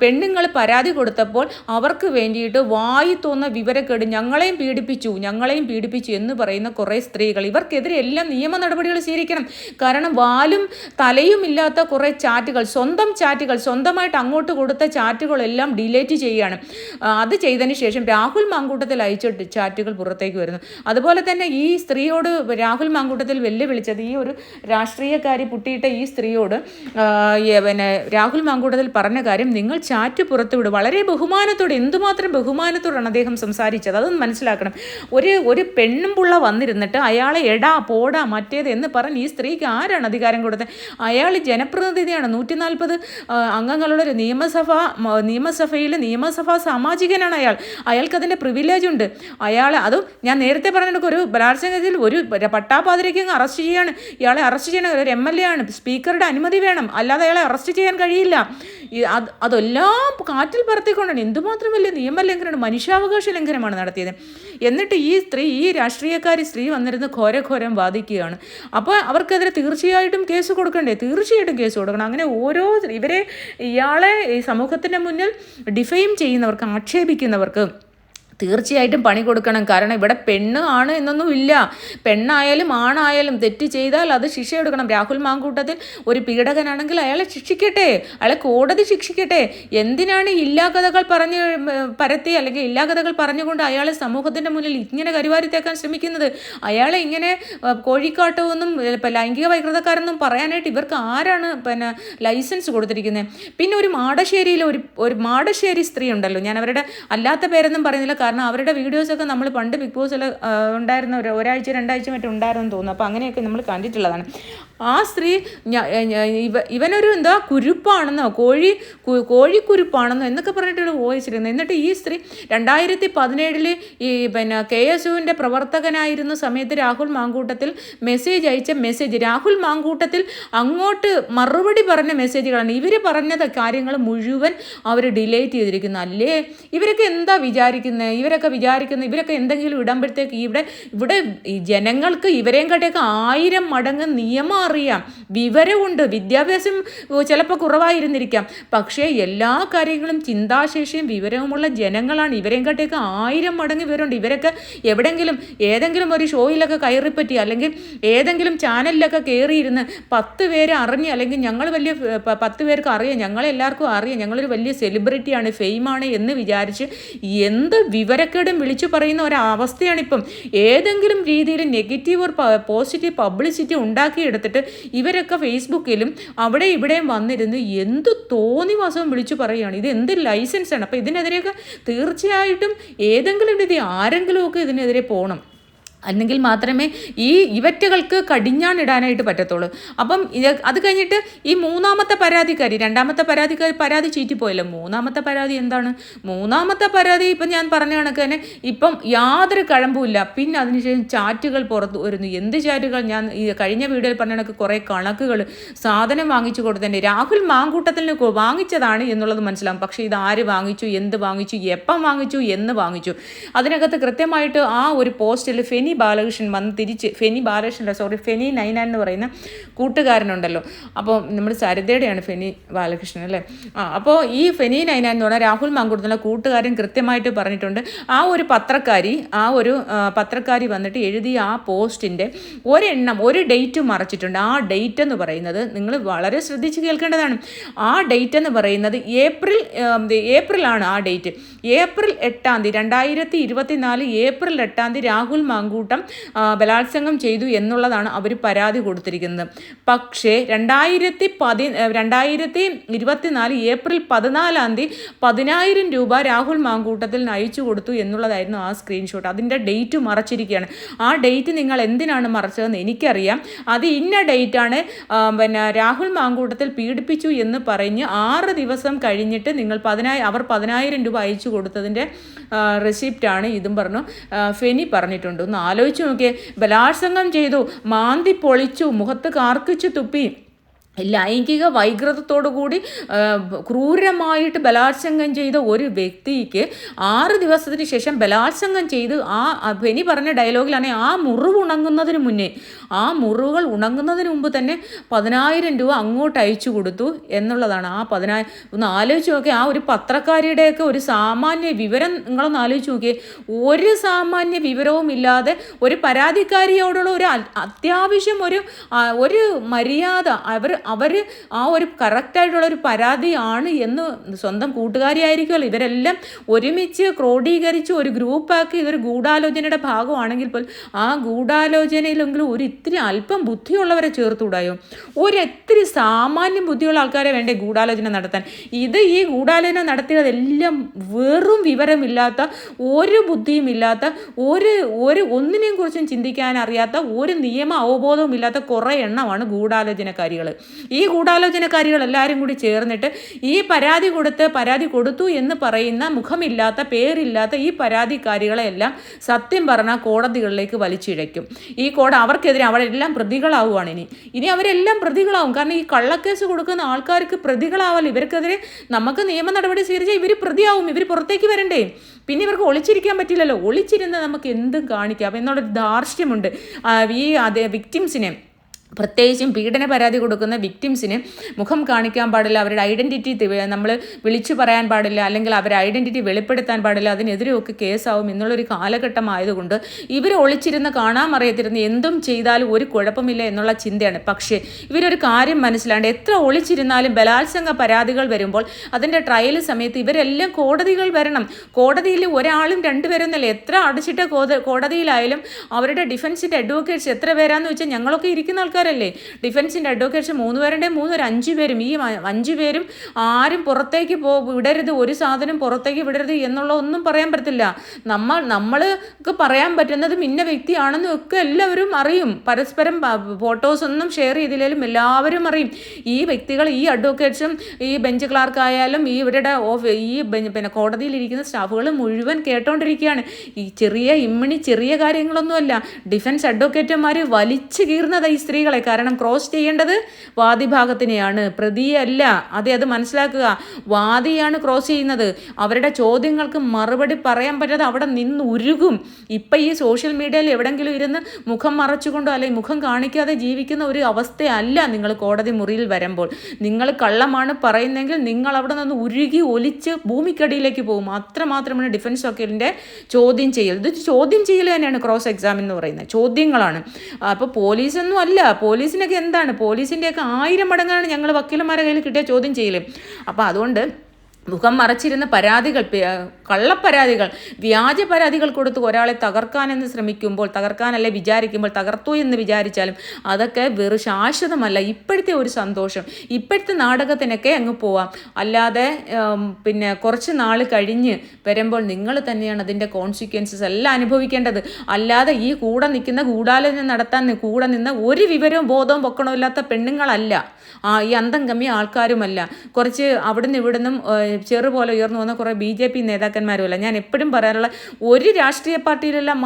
പെണ്ണുങ്ങൾ പരാതി കൊടുത്തപ്പോൾ അവർക്ക് വേണ്ടിയിട്ട് വായി തോന്ന വിവരക്കേട് ഞങ്ങളെയും പീഡിപ്പിച്ചു ഞങ്ങളെയും പീഡിപ്പിച്ചു എന്ന് പറയുന്ന കുറേ സ്ത്രീകൾ. ഇവർക്കെതിരെ എല്ലാം നിയമ നടപടികൾ സ്വീകരിക്കണം. കാരണം വാലും തലയും ഇല്ലാത്ത കുറേ ചാറ്റുകൾ സ്വന്തം ചാറ്റുകൾ സ്വന്തമായിട്ട് അങ്ങോട്ട് കൊടുത്ത ചാറ്റുകളെല്ലാം ഡിലേറ്റ് ചെയ്യുകയാണ് അത് ചെയ്തതിന് ശേഷം രാഹുൽ മാങ്കൂട്ടത്തിൽ അയച്ച ചാറ്റുകൾ പുറത്തേക്ക് വരുന്നു. അതുപോലെ തന്നെ ഈ സ്ത്രീയോട് രാഹുൽ മാങ്കൂട്ടത്തിൽ വെല്ലുവിളിച്ചത് ഈ ഒരു രാഷ്ട്രീയക്കാരി പുട്ടിയിട്ട ഈ സ്ത്രീയോട് പിന്നെ രാഹുൽ മാങ്കൂട്ടത്തിൽ പറഞ്ഞ കാര്യം നിങ്ങൾ ചാറ്റ് പുറത്തുവിടും വളരെ ബഹുമാനത്തോടെ എന്തുമാത്രം ബഹുമാനത്തോടാണ് അദ്ദേഹം സംസാരിച്ചത്? അതൊന്ന് മനസ്സിലാക്കണം. ഒരു ഒരു പെണ്ണും പുള്ള വന്നിരുന്നിട്ട് അയാളെ എടാ പോടാ മറ്റേത് എന്ന് പറഞ്ഞ് ഈ സ്ത്രീക്ക് ആരാണ് അധികാരം കൊടുത്തത്? അയാൾ ജനപ്രതിനിധിയാണ്. നൂറ്റി നാൽപ്പത് അംഗങ്ങളുടെ ഒരു നിയമസഭ നിയമസഭയിൽ നിയമസഭാ സാമാജികനാണ് അയാൾ. അയാൾക്ക് അതിന്റെ പ്രിവിലേജ് ഉണ്ട്. അയാൾ അതും ഞാൻ നേരത്തെ പറഞ്ഞ ഒരു ബലാത്സംഗത്തിൽ ഒരു പട്ടാപാതിരയ്ക്ക് അറസ്റ്റ് ചെയ്യാണ് ഇയാളെ അറസ്റ്റ് ചെയ്യണം ഒരു എം എൽ എ ആണ്. സ്പീക്കറുടെ അനുമതി വേണം. അല്ലാതെ അയാളെ അറസ്റ്റ് ചെയ്യാൻ കഴിയില്ല. അത് അതെല്ലാം കാറ്റിൽ പറത്തിക്കൊണ്ടാണ്. എന്തുമാത്രം വലിയ നിയമലംഘനമാണ് മനുഷ്യാവകാശ ലംഘനമാണ് നടത്തിയത്. എന്നിട്ട് ഈ സ്ത്രീ ഈ രാഷ്ട്രീയക്കാരി സ്ത്രീ വന്നിരുന്ന് ഘോരഘോരം വാദിക്കുകയാണ്. അപ്പോൾ അവർക്കെതിരെ തീർച്ചയായിട്ടും കേസ് കൊടുക്കണ്ടേ? തീർച്ചയായിട്ടും കേസ് കൊടുക്കണം. അങ്ങനെ ഓരോ ഇവരെ ഇയാളെ ഈ സമൂഹത്തിന്റെ മുന്നിൽ ഡിഫെയിം ചെയ്യുന്നവർക്ക് ആക്ഷേപിക്കുന്നവർക്ക് തീർച്ചയായിട്ടും പണി കൊടുക്കണം. കാരണം ഇവിടെ പെണ്ണ് ആണ് എന്നൊന്നും ഇല്ല. പെണ്ണായാലും ആണായാലും തെറ്റ് ചെയ്താൽ അത് ശിക്ഷ എടുക്കണം. രാഹുൽ മാങ്കൂട്ടത്തിൽ ഒരു പീഡകനാണെങ്കിൽ അയാളെ ശിക്ഷിക്കട്ടെ. അയാളെ കോടതി ശിക്ഷിക്കട്ടെ. എന്തിനാണ് ഇല്ലാ കഥകൾ പറഞ്ഞ് പരത്തി അല്ലെങ്കിൽ ഇല്ലാ കഥകൾ പറഞ്ഞുകൊണ്ട് അയാളെ സമൂഹത്തിന്റെ മുന്നിൽ ഇങ്ങനെ കരുവാരിത്തേക്കാൻ ശ്രമിക്കുന്നത്? അയാളെ ഇങ്ങനെ കോഴിക്കാട്ടമൊന്നും ഇപ്പം ലൈംഗിക വൈകൃതക്കാരെന്നും പറയാനായിട്ട് ഇവർക്ക് ആരാണ് പിന്നെ ലൈസൻസ് കൊടുത്തിരിക്കുന്നത്? പിന്നെ ഒരു മാടശ്ശേരിയിൽ ഒരു ഒരു മാടശ്ശേരി സ്ത്രീ ഉണ്ടല്ലോ. ഞാൻ അവരുടെ അല്ലാത്ത പേരൊന്നും പറയുന്നില്ല. കാരണം അവരുടെ വീഡിയോസൊക്കെ നമ്മൾ പണ്ട് ബിഗ് ബോസിൽ ഉണ്ടായിരുന്ന ഒരു ഒരാഴ്ച രണ്ടാഴ്ച മറ്റും ഉണ്ടായിരുന്നു തോന്നുന്നു. അപ്പോൾ അങ്ങനെയൊക്കെ നമ്മൾ കണ്ടിട്ടുള്ളതാണ്. ആ സ്ത്രീ ഇവനൊരു എന്താ കുരുപ്പാണെന്നോ കോഴി കോഴിക്കുരുപ്പാണെന്നോ എന്നൊക്കെ പറഞ്ഞിട്ട് വോയിച്ചിരുന്നത് എന്നിട്ട് ഈ സ്ത്രീ രണ്ടായിരത്തി പതിനേഴിൽ ഈ പിന്നെ കെ എസ് യുവിന്റെ പ്രവർത്തകനായിരുന്ന സമയത്ത് രാഹുൽ മാങ്കൂട്ടത്തിൽ മെസ്സേജ് അയച്ച മെസ്സേജ് രാഹുൽ മാങ്കൂട്ടത്തിൽ അങ്ങോട്ട് മറുപടി പറഞ്ഞ മെസ്സേജുകളാണ് ഇവർ പറഞ്ഞ കാര്യങ്ങൾ മുഴുവൻ അവർ ഡിലേറ്റ് ചെയ്തിരിക്കുന്നു. അല്ലേ? ഇവരൊക്കെ എന്താ വിചാരിക്കുന്നത് ഇവരൊക്കെ വിചാരിക്കുന്നത് ഇവരൊക്കെ എന്തെങ്കിലും ഇടുമ്പോഴത്തേക്ക് ഇവിടെ ഇവിടെ ജനങ്ങൾക്ക് ഇവരെയും കാട്ടിയൊക്കെ ആയിരം മടങ്ങ് നിയമം അറിയാം. വിവരമുണ്ട് വിദ്യാഭ്യാസം ചിലപ്പോൾ കുറവായിരുന്നിരിക്കാം. പക്ഷേ എല്ലാ കാര്യങ്ങളും ചിന്താശേഷിയും വിവരവുമുള്ള ജനങ്ങളാണ്. ഇവരെയും കാട്ടിയൊക്കെ ആയിരം മടങ്ങ് വിവരമുണ്ട്. ഇവരൊക്കെ എവിടെങ്കിലും ഏതെങ്കിലും ഒരു ഷോയിലൊക്കെ കയറിപ്പറ്റി അല്ലെങ്കിൽ ഏതെങ്കിലും ചാനലിലൊക്കെ കയറിയിരുന്ന് പത്ത് പേര് അറിഞ്ഞ് അല്ലെങ്കിൽ ഞങ്ങൾ വലിയ പത്ത് പേർക്ക് അറിയാം. ഞങ്ങളെല്ലാവർക്കും അറിയാം. ഞങ്ങളൊരു വലിയ സെലിബ്രിറ്റിയാണ് ഫെയിമാണ് എന്ന് വിചാരിച്ച് എന്ത് വിവരക്കേടും വിളിച്ചു പറയുന്ന ഒരവസ്ഥയാണിപ്പം. ഏതെങ്കിലും രീതിയിൽ നെഗറ്റീവ് ഒരു പോസിറ്റീവ് പബ്ലിസിറ്റി ഉണ്ടാക്കിയെടുത്തിട്ട് ഇവരൊക്കെ ഫേസ്ബുക്കിലും അവിടെ ഇവിടെയും വന്നിരുന്ന് എന്ത് തോന്നിവാസവും വിളിച്ചു പറയുകയാണ്. ഇത് എന്ത് ലൈസൻസാണ്? അപ്പോൾ ഇതിനെതിരെയൊക്കെ തീർച്ചയായിട്ടും ഏതെങ്കിലും രീതി ആരെങ്കിലുമൊക്കെ ഇതിനെതിരെ പോകണം. അല്ലെങ്കിൽ മാത്രമേ ഈ ഇവറ്റകൾക്ക് കടിഞ്ഞാണിടാനായിട്ട് പറ്റത്തുള്ളൂ. അപ്പം അത് കഴിഞ്ഞിട്ട് ഈ മൂന്നാമത്തെ പരാതിക്കാരി രണ്ടാമത്തെ പരാതിക്കാരി പരാതി ചീറ്റിപ്പോയല്ലോ. മൂന്നാമത്തെ പരാതി എന്താണ്? മൂന്നാമത്തെ പരാതി ഇപ്പം ഞാൻ പറഞ്ഞ കണക്ക് തന്നെ ഇപ്പം യാതൊരു കഴമ്പുമില്ല പിന്നെ അതിനുശേഷം ചാറ്റുകൾ പുറത്ത് വരുന്നു. എന്ത് ചാറ്റുകൾ? ഞാൻ ഈ കഴിഞ്ഞ വീഡിയോയിൽ പറഞ്ഞ കണക്ക് കുറേ കണക്കുകൾ സാധനം വാങ്ങിച്ചു കൊടുത്തതിന്റെ രാഹുൽ മാങ്കൂട്ടത്തിന് വാങ്ങിച്ചതാണ് എന്നുള്ളത് മനസ്സിലാവും. പക്ഷേ ഇത് ആര് വാങ്ങിച്ചു? എന്ത് വാങ്ങിച്ചു? എപ്പം വാങ്ങിച്ചു? എന്ന് വാങ്ങിച്ചു. അതിനകത്ത് കൃത്യമായിട്ട് ആ ഒരു പോസ്റ്റിൽ ഫെനി ഫെനി ബാലകൃഷ്ണൻ വന്ന് തിരിച്ച് ഫെനി ബാലകൃഷ്ണൻ സോറി ഫെനി നൈനാൻ എന്ന് പറയുന്ന കൂട്ടുകാരനുണ്ടല്ലോ. അപ്പോൾ നമ്മൾ സരിതയുടെയാണ് ഫെനി ബാലകൃഷ്ണൻ അല്ലേ? ആ അപ്പോൾ ഈ ഫെനി നൈനാൻ എന്ന് പറഞ്ഞാൽ രാഹുൽ മാങ്കൂട്ടത്തിലുള്ള കൂട്ടുകാരൻ കൃത്യമായിട്ട് പറഞ്ഞിട്ടുണ്ട്. ആ ഒരു പത്രക്കാരി ആ ഒരു പത്രക്കാരി വന്നിട്ട് എഴുതിയ ആ പോസ്റ്റിന്റെ ഒരെണ്ണം ഒരു ഡേറ്റ് മറച്ചിട്ടുണ്ട്. ആ ഡേറ്റ് എന്ന് പറയുന്നത് നിങ്ങൾ വളരെ ശ്രദ്ധിച്ച് കേൾക്കേണ്ടതാണ്. ആ ഡേറ്റ് എന്ന് പറയുന്നത് ഏപ്രിൽ ഏപ്രിലാണ് ആ ഡേറ്റ്. ഏപ്രിൽ എട്ടാം തീയതി രണ്ടായിരത്തി ഇരുപത്തിനാല് ഏപ്രിൽ എട്ടാം തീയതി രാഹുൽ മാങ്കൂട്ടം ബലാത്സംഗം ചെയ്തു എന്നുള്ളതാണ് അവർ പരാതി കൊടുത്തിരിക്കുന്നത്. പക്ഷേ രണ്ടായിരത്തി പതി രണ്ടായിരത്തി ഇരുപത്തിനാല് ഏപ്രിൽ പതിനാലാം തീയതി പതിനായിരം രൂപ രാഹുൽ മാങ്കൂട്ടത്തിൽ അയച്ചു കൊടുത്തു എന്നുള്ളതായിരുന്നു ആ സ്ക്രീൻഷോട്ട്. അതിന്റെ ഡേറ്റ് മറച്ചിരിക്കുകയാണ്. ആ ഡേറ്റ് നിങ്ങൾ എന്തിനാണ് മറച്ചതെന്ന് എനിക്കറിയാം. അത് ഇന്ന ഡേറ്റാണ് പിന്നെ രാഹുൽ മാങ്കൂട്ടത്തിൽ പീഡിപ്പിച്ചു എന്ന് പറഞ്ഞ് ആറ് ദിവസം കഴിഞ്ഞിട്ട് നിങ്ങൾ പതിനായി അവർ പതിനായിരം രൂപ അയച്ചു കൊടുത്തതിന്റെ റെസിപ്റ്റാണ് ഇതും പറഞ്ഞു. ഫെനി പറഞ്ഞിട്ടുണ്ട്. ഒന്ന് ആലോചിച്ച് നോക്കിയേ. ബലാത്സംഗം ചെയ്തു മാന്തി പൊളിച്ചു മുഖത്ത് കാർക്കിച്ചു തുപ്പി. ലൈംഗിക വൈകൃതത്തോടുകൂടി ക്രൂരമായിട്ട് ബലാത്സംഗം ചെയ്ത ഒരു വ്യക്തിക്ക് ആറ് ദിവസത്തിന് ശേഷം ബലാത്സംഗം ചെയ്ത് ആ ബെനി പറഞ്ഞ ഡയലോഗിലാണെങ്കിൽ ആ മുറിവ് ഉണങ്ങുന്നതിന് മുന്നേ ആ മുറിവുകൾ ഉണങ്ങുന്നതിന് മുമ്പ് തന്നെ പതിനായിരം രൂപ അങ്ങോട്ട് അയച്ചു കൊടുത്തു എന്നുള്ളതാണ്. ആ പതിനായിരം ഒന്ന് ആലോചിച്ച് നോക്കിയാൽ ആ ഒരു പത്രക്കാരിയുടെയൊക്കെ ഒരു സാമാന്യ വിവരം നിങ്ങളൊന്ന് ആലോചിച്ച് നോക്കിയേ ഒരു സാമാന്യ വിവരവും ഇല്ലാതെ ഒരു പരാതിക്കാരിയോടുള്ള ഒരു അത്യാവശ്യം ഒരു ഒരു മര്യാദ അവർ അവർ ആ ഒരു കറക്റ്റായിട്ടുള്ള ഒരു പരാതിയാണ് എന്ന് സ്വന്തം കൂട്ടുകാരിയായിരിക്കുമല്ലോ. ഇവരെല്ലാം ഒരുമിച്ച് ക്രോഡീകരിച്ച് ഒരു ഗ്രൂപ്പാക്കി ഇതൊരു ഗൂഢാലോചനയുടെ ഭാഗമാണെങ്കിൽ പോലും ആ ഗൂഢാലോചനയിലെങ്കിലും ഒരു ഇത്തിരി അല്പം ബുദ്ധിയുള്ളവരെ ചേർത്തുകൂടായോ? ഒരിത്തിരി സാമാന്യം ബുദ്ധിയുള്ള ആൾക്കാരെ വേണ്ടേ ഗൂഢാലോചന നടത്താൻ? ഇത് ഈ ഗൂഢാലോചന നടത്തിയതെല്ലാം വെറും വിവരമില്ലാത്ത ഒരു ബുദ്ധിയും ഇല്ലാത്ത ഒരു ഒരു ഒന്നിനെയും കുറിച്ചും ചിന്തിക്കാൻ അറിയാത്ത ഒരു നിയമ അവബോധവും ഇല്ലാത്ത കുറേ എണ്ണമാണ് ഗൂഢാലോചനക്കാരികൾ ഈ ഗൂഢാലോചനക്കാരികൾ എല്ലാവരും കൂടി ചേർന്നിട്ട് ഈ പരാതി കൊടുത്ത് പരാതി കൊടുത്തു എന്ന് പറയുന്ന മുഖമില്ലാത്ത പേരില്ലാത്ത ഈ പരാതിക്കാരികളെ എല്ലാം സത്യം പറഞ്ഞാൽ കോടതികളിലേക്ക് വലിച്ചിഴയ്ക്കും. ഈ കോട അവർക്കെതിരെ അവരെല്ലാം പ്രതികളാവുകയാണ് ഇനി. ഇനി അവരെല്ലാം പ്രതികളാവും. കാരണം ഈ കള്ളക്കേസ് കൊടുക്കുന്ന ആൾക്കാർക്ക് പ്രതികളാവല്ല ഇവർക്കെതിരെ നമുക്ക് നിയമ നടപടി സ്വീകരിച്ചാൽ ഇവർ പ്രതിയാവും. ഇവർ പുറത്തേക്ക് വരണ്ടേ. പിന്നെ ഇവർക്ക് ഒളിച്ചിരിക്കാൻ പറ്റില്ലല്ലോ. ഒളിച്ചിരുന്ന് നമുക്ക് എന്തും കാണിക്കാം. എന്നുള്ളൊരു ധാർഷ്ട്യമുണ്ട്. ഈ അതേ വിക്ടിംസിനെ പ്രത്യേകിച്ചും പീഡന പരാതി കൊടുക്കുന്ന വിക്ടിംസിന് മുഖം കാണിക്കാൻ പാടില്ല അവരുടെ ഐഡന്റിറ്റി നമ്മൾ വിളിച്ചു പറയാൻ പാടില്ല അല്ലെങ്കിൽ അവരുടെ ഐഡന്റിറ്റി വെളിപ്പെടുത്താൻ പാടില്ല അതിനെതിരെയൊക്കെ കേസാവും എന്നുള്ളൊരു കാലഘട്ടമായതുകൊണ്ട് ഇവർ ഒളിച്ചിരുന്ന് കാണാൻ അറിയത്തിരുന്ന് എന്തും ചെയ്താലും ഒരു കുഴപ്പമില്ല എന്നുള്ള ചിന്തയാണ്. പക്ഷേ ഇവരൊരു കാര്യം മനസ്സിലാണ്ട് എത്ര ഒളിച്ചിരുന്നാലും ബലാത്സംഗ പരാതികൾ വരുമ്പോൾ അതിന്റെ ട്രയൽ സമയത്ത് ഇവരെല്ലാം കോടതികൾ വരണം. കോടതിയിൽ ഒരാളും രണ്ടുപേരൊന്നല്ല എത്ര അടച്ചിട്ട കോടതിയിലായാലും അവരുടെ ഡിഫൻസിന്റെ അഡ്വക്കേറ്റ്സ് എത്ര പേരാന്ന് വെച്ചാൽ ഞങ്ങളൊക്കെ ഇരിക്കുന്ന ആൾക്കാരല്ലേ? ഡിഫൻസിന്റെ അഡ്വക്കേറ്റ്സ് മൂന്ന് പേരുടെ മൂന്ന് ഒരു അഞ്ച് പേരും ഈ അഞ്ച് പേരും ആരും പുറത്തേക്ക് പോ വിടരുത് ഒരു സാധനം പുറത്തേക്ക് വിടരുത് എന്നുള്ള ഒന്നും പറയാൻ പറ്റത്തില്ല. നമ്മൾ നമ്മൾക്ക് പറയാൻ പറ്റുന്നത് ഇന്ന വ്യക്തിയാണെന്നും ഒക്കെ എല്ലാവരും അറിയും. പരസ്പരം ഫോട്ടോസ് ഒന്നും ഷെയർ ചെയ്തില്ലെങ്കിലും എല്ലാവരും അറിയും. ഈ വ്യക്തികൾ ഈ അഡ്വക്കേറ്റ്സും ഈ ബെഞ്ച് ക്ലാർക്കായാലും ഈ ഇവരുടെ ഓഫ് ഈ പിന്നെ കോടതിയിലിരിക്കുന്ന സ്റ്റാഫുകൾ മുഴുവൻ കേട്ടോണ്ടിരിക്കുകയാണ്. ഈ ചെറിയ ഇമ്മിണി ചെറിയ കാര്യങ്ങളൊന്നുമല്ല. ഡിഫൻസ് അഡ്വക്കേറ്റുമാർ വലിച്ചു കീറുന്നതാണ് ഈ സ്ത്രീകളെ കാരണം ക്രോസ് ചെയ്യേണ്ടത് വാദിഭാഗത്തിനെയാണ്. പ്രതിയല്ല. അതെ അത് മനസ്സിലാക്കുക. വാദിയാണ് ക്രോസ് ചെയ്യുന്നത്. അവരുടെ ചോദ്യങ്ങൾക്ക് മറുപടി പറയാൻ പറ്റാതെ അവിടെ നിന്ന് ഉരുകും. ഇപ്പം ഈ സോഷ്യൽ മീഡിയയിൽ എവിടെങ്കിലും ഇരുന്ന് മുഖം മറച്ചുകൊണ്ടോ അല്ലെങ്കിൽ മുഖം കാണിക്കാതെ ജീവിക്കുന്ന ഒരു അവസ്ഥയല്ല നിങ്ങൾ കോടതി മുറിയിൽ വരുമ്പോൾ. നിങ്ങൾ കള്ളമാണ് പറയുന്നതെങ്കിൽ നിങ്ങൾ അവിടെ നിന്ന് ഉരുകി ഒലിച്ച് ഭൂമിക്കടിയിലേക്ക് പോകും. അത്രമാത്രമാണ് ഡിഫൻസ് വക്കീലിന്റെ ചോദ്യം ചെയ്യൽ. ഇത് ചോദ്യം ചെയ്യൽ തന്നെയാണ് ക്രോസ് എക്സാം എന്ന് പറയുന്നത്. ചോദ്യങ്ങളാണ്. അപ്പോൾ പോലീസൊന്നും അല്ല. പോലീസിനൊക്കെ എന്താണ്? പോലീസിന്റെയൊക്കെ ആയിരം മടങ്ങാണ് ഞങ്ങൾ വക്കീലന്മാരെ കയ്യിൽ കിട്ടിയ ചോദ്യം ചെയ്യലും. അപ്പോൾ അതുകൊണ്ട് മുഖം മറച്ചിരുന്ന പരാതികൾ കള്ളപ്പരാതികൾ വ്യാജ പരാതികൾ കൊടുത്ത് ഒരാളെ തകർക്കാനെന്ന് ശ്രമിക്കുമ്പോൾ തകർക്കാനല്ലേ വിചാരിക്കുമ്പോൾ തകർത്തു എന്ന് വിചാരിച്ചാലും അതൊക്കെ വെറു ശാശ്വതമല്ല. ഇപ്പോഴത്തെ ഒരു സന്തോഷം ഇപ്പോഴത്തെ നാടകത്തിനൊക്കെ അങ്ങ് പോവാം. അല്ലാതെ പിന്നെ കുറച്ച് നാൾ കഴിഞ്ഞ് വരുമ്പോൾ നിങ്ങൾ തന്നെയാണ് അതിന്റെ കോൺസിക്വൻസസ് എല്ലാം അനുഭവിക്കേണ്ടത്. അല്ലാതെ ഈ കൂടെ നിൽക്കുന്ന ഗൂഢാലോചന നടത്താൻ കൂടെ നിന്ന് ഒരു വിവരവും ബോധവും പൊക്കണമില്ലാത്ത പെണ്ണുങ്ങളല്ല. ഈ അന്തം കമ്മിയ ആൾക്കാരുമല്ല. കുറച്ച് അവിടുന്ന് ഇവിടുന്നും ചെറുപോലെ ചെറു പോലെ ഉയർന്നു വന്ന കുറേ ബി ജെ പി നേതാക്കന്മാരുമല്ല. ഞാൻ എപ്പോഴും പറയാറുള്ള ഒരു രാഷ്ട്രീയ പാർട്ടിയിലെല്ലാം